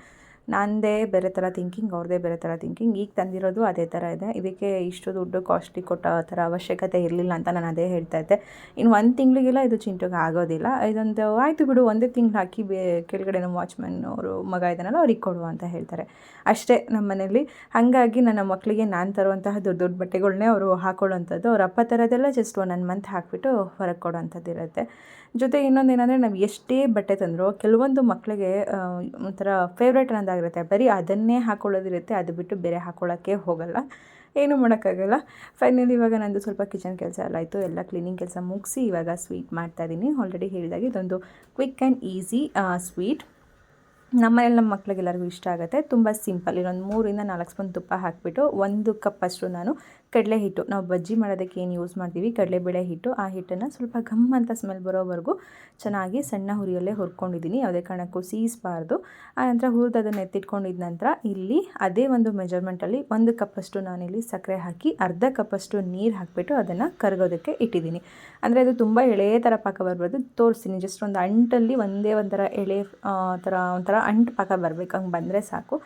[SPEAKER 1] ನಂದೇ ಬೇರೆ ಥರ ಥಿಂಕಿಂಗ್ ಅವ್ರದ್ದೇ ಬೇರೆ ಥರ ಥಿಂಕಿಂಗ್ ಈಗ ತಂದಿರೋದು ಅದೇ ಥರ ಇದೆ. ಇದಕ್ಕೆ ಇಷ್ಟು ದುಡ್ಡು ಕಾಸ್ಟ್ಲಿ ಕೊಟ್ಟ ಥರ ಅವಶ್ಯಕತೆ ಇರಲಿಲ್ಲ ಅಂತ ನಾನು ಅದೇ ಹೇಳ್ತಾ ಇದ್ದೆ. ಇನ್ನು ಒಂದು ತಿಂಗಳಿಗೆಲ್ಲ ಇದು ಚಿಂಟುಗೆ ಆಗೋದಿಲ್ಲ. ಇದೊಂದು ಆಯಿತು ಬಿಡು, ಒಂದೇ ತಿಂಗ್ಳು ಹಾಕಿ ಬೇ ಕೆಳಗಡೆ ನಮ್ಮ ವಾಚ್ಮ್ಯಾನ್ ಅವರು ಮಗ ಇದ್ದಾನಲ್ಲ ಅವ್ರಿಗೆ ಕೊಡು ಅಂತ ಹೇಳ್ತಾರೆ. ಅಷ್ಟೇ ನಮ್ಮ ಮನೇಲಿ. ಹಾಗಾಗಿ ನನ್ನ ಮಕ್ಕಳಿಗೆ ನಾನು ತರುವಂತಹ ದೊಡ್ಡ ದೊಡ್ಡ ಬಟ್ಟೆಗಳನ್ನೇ ಅವರು ಹಾಕೊಳ್ಳೋವಂಥದ್ದು. ಅವ್ರ ಅಪ್ಪ ಥರದ್ದೆಲ್ಲ ಜಸ್ಟ್ ಒನ್ ಮಂತ್ ಹಾಕಿಬಿಟ್ಟು ಹೊರಗೆ ಕೊಡೋವಂಥದ್ದು ಇರುತ್ತೆ ಜೊತೆಗೆ ಇನ್ನೊಂದು ಏನಂದರೆ ನಾವು ಎಷ್ಟೇ ಬಟ್ಟೆ ತಂದರೂ ಕೆಲವೊಂದು ಮಕ್ಕಳಿಗೆ ಒಂಥರ ಫೇವ್ರೇಟ್ ಅನ್ನೋದಾಗಿರುತ್ತೆ. ಬರೀ ಅದನ್ನೇ ಹಾಕೊಳ್ಳೋದಿರುತ್ತೆ, ಅದು ಬಿಟ್ಟು ಬೇರೆ ಹಾಕೊಳ್ಳೋಕ್ಕೆ ಹೋಗಲ್ಲ. ಏನೂ ಮಾಡೋಕ್ಕಾಗಲ್ಲ. ಫೈನಲಿ ಇವಾಗ ನಂದು ಸ್ವಲ್ಪ ಕಿಚನ್ ಕೆಲಸ ಎಲ್ಲ ಆಯಿತು. ಎಲ್ಲ ಕ್ಲೀನಿಂಗ್ ಕೆಲಸ ಮುಗಿಸಿ ಇವಾಗ ಸ್ವೀಟ್ ಮಾಡ್ತಾಯಿದ್ದೀನಿ ಆಲ್ರೆಡಿ ಹೇಳಿದಾಗೆ ಇದೊಂದು ಕ್ವಿಕ್ ಆ್ಯಂಡ್ ಈಸಿ ಸ್ವೀಟ್ ನಮ್ಮನೇಲಿ ನಮ್ಮ ಮಕ್ಳಿಗೆಲ್ಲರಿಗೂ ಇಷ್ಟ ಆಗುತ್ತೆ. ತುಂಬ ಸಿಂಪಲ್. ಇನ್ನೊಂದು ಮೂರಿಂದ ನಾಲ್ಕು ಸ್ಪೂನ್ ತುಪ್ಪ ಹಾಕಿಬಿಟ್ಟು ಒಂದು ಕಪ್ ಅಷ್ಟು ನಾನು ಕಡಲೆ ಹಿಟ್ಟು. ನಾವು ಬಜ್ಜಿ ಮಾಡೋದಕ್ಕೆ ಏನು ಯೂಸ್ ಮಾಡ್ತೀವಿ? ಕಡಲೆಬೇಳೆ ಹಿಟ್ಟು. ಆ ಹಿಟ್ಟನ್ನು ಸ್ವಲ್ಪ ಘಮ್ ಅಂತ ಸ್ಮೆಲ್ ಬರೋವರೆಗೂ ಚೆನ್ನಾಗಿ ಸಣ್ಣ ಹುರಿಯಲ್ಲೇ ಹುರ್ಕೊಂಡಿದ್ದೀನಿ. ಯಾವುದೇ ಕಾರಣಕ್ಕೂ ಸೀಸಬಾರ್ದು. ಹುರಿದು ಅದನ್ನು ಎತ್ತಿಟ್ಕೊಂಡಿದ ನಂತರ ಇಲ್ಲಿ ಅದೇ ಒಂದು ಮೆಜರ್ಮೆಂಟಲ್ಲಿ ಒಂದು ಕಪ್ಪಷ್ಟು ನಾನಿಲ್ಲಿ ಸಕ್ಕರೆ ಹಾಕಿ, ಅರ್ಧ ಕಪ್ಪಷ್ಟು ನೀರು ಹಾಕಿಬಿಟ್ಟು ಅದನ್ನು ಕರಗೋದಕ್ಕೆ ಇಟ್ಟಿದ್ದೀನಿ. ಅಂದರೆ ಅದು ತುಂಬ ಎಳೆ ಥರ ಪಾಕ ಬರ್ಬಾರ್ದು ತೋರಿಸ್ತೀನಿ. ಜಸ್ಟ್ ಒಂದು ಅಂಟಲ್ಲಿ ಒಂದೇ ಒಂಥರ ಎಳೆ ಥರ ಒಂಥರ ಅಂಟು ಪಾಕ ಬರಬೇಕು, ಹಂಗೆ ಬಂದರೆ ಸಾಕು.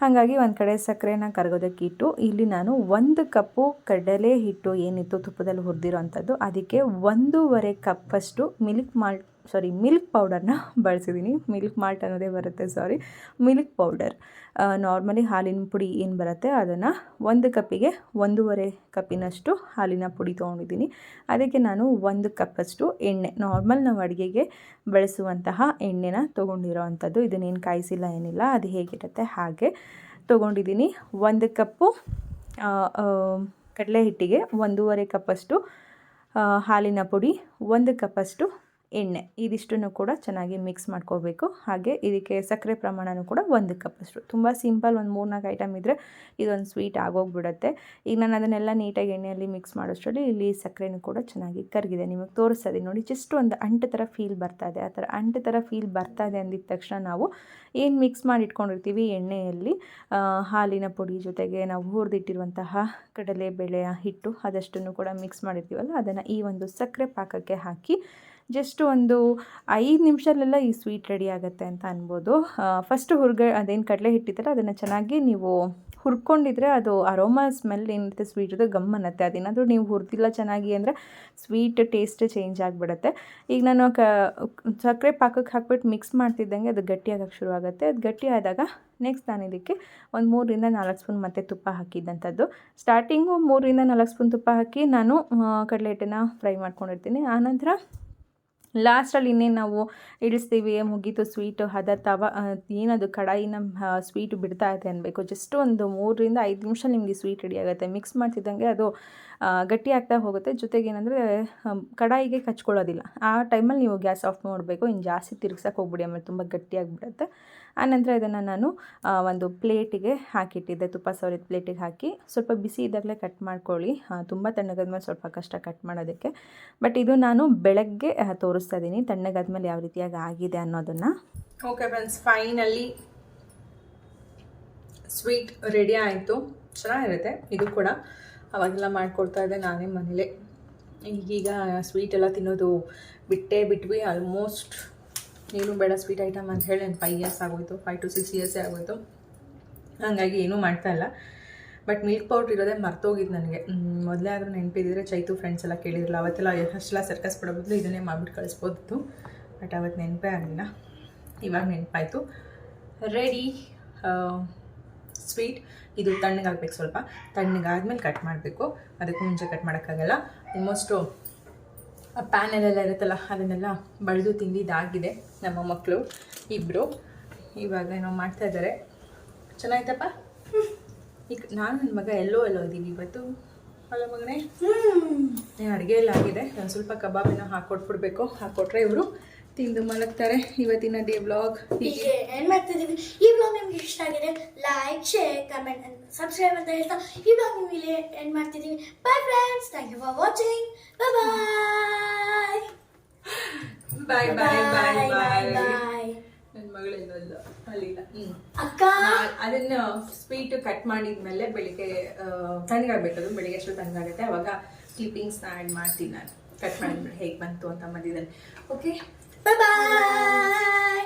[SPEAKER 1] ಹಾಗಾಗಿ ಒಂದು ಕಡೆ ಸಕ್ಕರೆನ ಕರಗೋದಕ್ಕೆ ಇಟ್ಟು, ಇಲ್ಲಿ ನಾನು ಒಂದು ಕಪ್ಪು ಕಡಲೆ ಹಿಟ್ಟು ಏನಿತ್ತು ತುಪ್ಪದಲ್ಲಿ ಹುರಿದಿರೋ ಅಂಥದ್ದು ಅದಕ್ಕೆ ಒಂದೂವರೆ ಕಪ್ಪಷ್ಟು ಮಿಲ್ಕ್ ಮಾಲ್ಟ್ ಸಾರಿ ಮಿಲ್ಕ್ ಪೌಡರ್ನ ಬಳಸಿದ್ದೀನಿ ಮಿಲ್ಕ್ ಮಾಲ್ಟ್ ಅನ್ನೋದೇ ಬರುತ್ತೆ ಸಾರಿ ಮಿಲ್ಕ್ ಪೌಡರ್ ನಾರ್ಮಲಿ ಹಾಲಿನ ಪುಡಿ ಏನು ಬರುತ್ತೆ? ಅದನ್ನು ಒಂದು ಕಪ್ಪಿಗೆ ಒಂದೂವರೆ ಕಪ್ಪಿನಷ್ಟು ಹಾಲಿನ ಪುಡಿ ತೊಗೊಂಡಿದ್ದೀನಿ ಅದಕ್ಕೆ ನಾನು ಒಂದು ಕಪ್ಪಷ್ಟು ಎಣ್ಣೆ ನಾರ್ಮಲ್ ನಾವು ಅಡುಗೆಗೆ ಬಳಸುವಂತಹ ಎಣ್ಣೆನ ತೊಗೊಂಡಿರೋ ಅಂಥದ್ದು. ಇದನ್ನೇನು ಕಾಯಿಸಿಲ್ಲ, ಏನಿಲ್ಲ, ಅದು ಹೇಗಿರುತ್ತೆ ಹಾಗೆ ತೊಗೊಂಡಿದ್ದೀನಿ ಒಂದು ಕಪ್ಪು ಕಡಲೆ ಹಿಟ್ಟಿಗೆ ಒಂದೂವರೆ ಕಪ್ಪಷ್ಟು ಹಾಲಿನ ಪುಡಿ, ಒಂದು ಕಪ್ಪಷ್ಟು ಎಣ್ಣೆ ಇದಿಷ್ಟನ್ನು ಕೂಡ ಚೆನ್ನಾಗಿ ಮಿಕ್ಸ್ ಮಾಡ್ಕೋಬೇಕು. ಹಾಗೆ ಇದಕ್ಕೆ ಸಕ್ಕರೆ ಪ್ರಮಾಣನೂ ಕೂಡ ಒಂದು ಕಪ್ಪಷ್ಟು ತುಂಬ ಸಿಂಪಲ್ ಒಂದು ಮೂರ್ನಾಲ್ಕು ಐಟಮ್ ಇದ್ದರೆ ಇದೊಂದು ಸ್ವೀಟ್ ಆಗೋಗ್ಬಿಡುತ್ತೆ. ಈಗ ನಾನು ಅದನ್ನೆಲ್ಲ ನೀಟಾಗಿ ಎಣ್ಣೆಯಲ್ಲಿ ಮಿಕ್ಸ್ ಮಾಡೋಷ್ಟರಲ್ಲಿ ಇಲ್ಲಿ ಸಕ್ಕರೆನೂ ಕೂಡ ಚೆನ್ನಾಗಿ ಕರಗಿದೆ ನಿಮಗೆ ತೋರಿಸ್ತದೆ. ನೋಡಿ ಜಸ್ಟ್ ಒಂದು ಅಂಟು ಥರ ಫೀಲ್ ಬರ್ತಾ ಇದೆ. ಆ ಥರ ಅಂಟು ಥರ ಫೀಲ್ ಬರ್ತಾ ಇದೆ ಅಂದಿದ ತಕ್ಷಣ ನಾವು ಏನು ಮಿಕ್ಸ್ ಮಾಡಿ ಇಟ್ಕೊಂಡಿರ್ತೀವಿ ಎಣ್ಣೆಯಲ್ಲಿ ಹಾಲಿನ ಪುಡಿ ಜೊತೆಗೆ ನಾವು ಹುರಿದಿಟ್ಟಿರುವಂತಹ ಕಡಲೆಬೇಳೆಯ ಹಿಟ್ಟು ಅದಷ್ಟನ್ನು ಕೂಡ ಮಿಕ್ಸ್ ಮಾಡಿರ್ತೀವಲ್ಲ, ಅದನ್ನು ಈ ಒಂದು ಸಕ್ಕರೆ ಪಾಕಕ್ಕೆ ಹಾಕಿ ಜಸ್ಟ್ ಒಂದು ಐದು ನಿಮಿಷದಲ್ಲೆಲ್ಲ ಈ ಸ್ವೀಟ್ ರೆಡಿ ಆಗುತ್ತೆ ಅಂತ ಅನ್ಬೋದು. ಫಸ್ಟು ಹುರ್ಗ, ಅದೇನು ಕಡಲೆ ಹಿಟ್ಟಿತ್ತಲ್ಲ, ಅದನ್ನು ಚೆನ್ನಾಗಿ ನೀವು ಹುರ್ಕೊಂಡಿದ್ರೆ ಅದು ಅರೋಮಾ ಸ್ಮೆಲ್ ಏನಿರುತ್ತೆ ಸ್ವೀಟ್ದು ಗಮ್ ಅನ್ನತ್ತೆ. ಅದೇನಾದರೂ ನೀವು ಹುರಿದಿಲ್ಲ ಚೆನ್ನಾಗಿ ಅಂದರೆ ಸ್ವೀಟ್ ಟೇಸ್ಟ್ ಚೇಂಜ್ ಆಗಿಬಿಡುತ್ತೆ. ಈಗ ನಾನು ಕ, ಸಕ್ಕರೆ ಪಾಕಕ್ಕೆ ಹಾಕ್ಬಿಟ್ಟು ಮಿಕ್ಸ್ ಮಾಡ್ತಿದ್ದಂಗೆ ಅದು ಗಟ್ಟಿಯಾಗಕ್ಕೆ ಶುರು ಆಗುತ್ತೆ. ಅದು ಗಟ್ಟಿ ಆದಾಗ ನೆಕ್ಸ್ಟ್ ನಾನು ಇದಕ್ಕೆ ಒಂದು ಮೂರರಿಂದ ನಾಲ್ಕು ಸ್ಪೂನ್ ಮತ್ತೆ ತುಪ್ಪ ಹಾಕಿದ್ದಂಥದ್ದು ಸ್ಟಾರ್ಟಿಂಗು ಮೂರರಿಂದ ನಾಲ್ಕು ಸ್ಪೂನ್ ತುಪ್ಪ ಹಾಕಿ ನಾನು ಕಡಲೆ ಹಿಟ್ಟನ್ನು ಫ್ರೈ ಮಾಡ್ಕೊಂಡಿರ್ತೀನಿ. ಆನಂತರ ಲಾಸ್ಟಲ್ಲಿ ಇನ್ನೇನು ನಾವು ಇಳಿಸ್ತೀವಿ, ಮುಗೀತು, ಸ್ವೀಟು ಹದ ತವ ಏನದು ಕಡಾಯಿನ ಸ್ವೀಟು ಬಿಡ್ತಾ ಇದೆ ಅನ್ಬೇಕು. ಜಸ್ಟ್ ಒಂದು ಮೂರರಿಂದ ಐದು ನಿಮಿಷ ನಿಮಗೆ ಸ್ವೀಟ್ ರೆಡಿ ಆಗುತ್ತೆ. ಮಿಕ್ಸ್ ಮಾಡ್ತಿದ್ದಂಗೆ ಅದು ಗಟ್ಟಿ ಆಗ್ತಾ ಹೋಗುತ್ತೆ. ಜೊತೆಗೆ ಏನಂದರೆ ಕಡಾಯಿಗೆ ಕಚ್ಕೊಳ್ಳೋದಿಲ್ಲ. ಆ ಟೈಮಲ್ಲಿ ನೀವು ಗ್ಯಾಸ್ ಆಫ್ ಮಾಡಬೇಕು. ಇನ್ನು ಜಾಸ್ತಿ ತಿರ್ಗ್ಸಕ್ಕೆ ಹೋಗ್ಬಿಡಿ. ಆಮೇಲೆ ತುಂಬ ಗಟ್ಟಿಯಾಗಿಬಿಡುತ್ತೆ ಆನಂತರ ಇದನ್ನು ನಾನು ಒಂದು ಪ್ಲೇಟಿಗೆ ಹಾಕಿಟ್ಟಿದ್ದೆ. ತುಪ್ಪ ಸವರಿದ ಪ್ಲೇಟಿಗೆ ಹಾಕಿ. ಸ್ವಲ್ಪ ಬಿಸಿ ಇದ್ದಾಗಲೇ ಕಟ್ ಮಾಡ್ಕೊಳ್ಳಿ. ತುಂಬ ತಣ್ಣಗಾದ್ಮೇಲೆ ಸ್ವಲ್ಪ ಕಷ್ಟ ಕಟ್ ಮಾಡೋದಕ್ಕೆ. ಬಟ್ ಇದು ನಾನು ಬೆಳಗ್ಗೆ ತೋರಿಸ್ತಾ ಇದ್ದೀನಿ. ತಣ್ಣಗಾದ್ಮೇಲೆ ಯಾವ ರೀತಿಯಾಗಿ ಆಗಿದೆ ಅನ್ನೋದನ್ನು. Okay friends finally sweet ready ಆಯಿತು. ಚೆನ್ನಾಗಿರುತ್ತೆ. ಇದು ಕೂಡ. ಅವಾಗೆಲ್ಲ ಮಾಡ್ಕೊಡ್ತಾ ಇದ್ದೆ ನಾನೇ ಮನೇಲೆ. ಈಗೀಗ ಸ್ವೀಟ್ ಎಲ್ಲ ತಿನ್ನೋದು ಬಿಟ್ಟೇ ಬಿಟ್ವಿ. ಆಲ್ಮೋಸ್ಟ್ ಏನು ಬೇಡ ಸ್ವೀಟ್ ಐಟಮ್ ಅಂತ ಹೇಳಿ ಫೈವ್ ಇಯರ್ಸ್ ಆಗೋಯ್ತು ಫೈವ್ ಟು ಸಿಕ್ಸ್ ಇಯರ್ಸೇ ಆಗೋಯ್ತು. ಹಾಗಾಗಿ ಏನೂ ಮಾಡ್ತಾ ಇಲ್ಲ. ಬಟ್ ಮಿಲ್ಕ್ ಪೌಡ್ರ್ ಇರೋದೇ ಮರ್ತೋಗಿದ್ದು ನನಗೆ. ಮೊದಲೇ ಆದರೂ ನೆನಪಿದ್ದರೆ ಚೈತು ಫ್ರೆಂಡ್ಸ್ ಎಲ್ಲ ಕೇಳಿದ್ರಲ್ಲ ಅವತ್ತೆಲ್ಲ ಅಷ್ಟೆಲ್ಲ ಸರ್ಕಸ್ ಬದಲು ಇದನ್ನೇ ಮಾಡಿಬಿಟ್ಟು ಕಳಿಸ್ಬೋದಿತ್ತು. ಬಟ್ ಅವತ್ತು ನೆನಪೇ ಆಗಲಿಲ್ಲ. ಇವಾಗ ನೆನಪಾಯಿತು. ರೆಡಿ ಸ್ವೀಟ್ ಇದು ತಣ್ಣಗಾಗ್ಬೇಕು ಸ್ವಲ್ಪ. ತಣ್ಣಗಾದ್ಮೇಲೆ ಕಟ್ ಮಾಡಬೇಕು. ಅದಕ್ಕೂ ಮುಂಚೆ ಕಟ್ ಮಾಡೋಕ್ಕಾಗಲ್ಲ. ಆಲ್ಮೋಸ್ಟು ಆ ಪ್ಯಾನಲ್ಲೆಲ್ಲ ಇರುತ್ತಲ್ಲ ಅದನ್ನೆಲ್ಲ ಬಳಿದು ತಿಂದಿದ್ದಾಗಿದೆ ನಮ್ಮ ಮಕ್ಕಳು ಇಬ್ಬರು ಇವಾಗ ಏನೋ ಮಾಡ್ತಾ ಇದ್ದಾರೆ. ಚೆನ್ನಾಯ್ತಪ್ಪ? ಈಗ ನಾನು ನನ್ನ ಮಗ ಎಲ್ಲೋ ಎಲ್ಲೋ ಇದ್ದೀವಿ ಇವತ್ತು. ಅಲ್ಲ ಮಗನೇ? ಅಡುಗೆ ಎಲ್ಲ ಆಗಿದೆ. ಒಂದು ಸ್ವಲ್ಪ ಕಬಾಬಿನ ಹಾಕ್ಕೊಟ್ಬಿಡ್ಬೇಕು ಹಾಕ್ಕೊಟ್ರೆ ಇವರು ತಿಂದು ಮಲಗ್ತಾರೆ ಇವತ್ತಿನ ಡೇ ಬ್ಲಾಗ್
[SPEAKER 3] ಹೀಗೆ. ಎಂಡ್ ಮಾಡ್ತಿದೀವಿ ಈ ಬ್ಲಾಗ್ ನಿಮ್ಗೆ ಇಷ್ಟ ಆಗಿದೆ ಲೈಕ್ ಶೇರ್ ಕಮೆಂಟ್ ಸಬ್ಸ್ಕ್ರೈಬ್ ಅಂತ ಹೇಳ್ತಾ ಈ ಬ್ಲಾಗ್ ನಿಮಗೆ ಎಂಡ್ ಮಾಡ್ತಿದ್ದೀವಿ bye friends thank you for watching bye
[SPEAKER 1] bye bye bye bye
[SPEAKER 3] bye
[SPEAKER 1] ನನ್ನ ಮಗಳೆಲ್ಲಲ್ಲ ಅಲ್ಲಿಲ್ಲ.
[SPEAKER 3] ಅಕ್ಕ?
[SPEAKER 1] ಅದನ್ನ ಸ್ವೀಟ್ ಕಟ್ ಮಾಡಿದ್ಮೇಲೆ ಬೆಳಿಗ್ಗೆ ಅದು ಬೆಳಿಗ್ಗೆ ಅಷ್ಟು ತಣ್ಣಗಾಗುತ್ತೆ. ಅವಾಗ ಕ್ಲಿಪ್ಪಿಂಗ್ಸ್ನ ಆ್ಯಡ್ ಮಾಡ್ತೀನಿ ನಾನು. ಕಟ್ ಮಾಡಿದ್ಮೇಲೆ ಹೇಗೆ ಬಂತು ಅಂತ ಬಂದಿದ್ದಾನೆ ಓಕೆ
[SPEAKER 3] ಬೈ ಬಾಯ್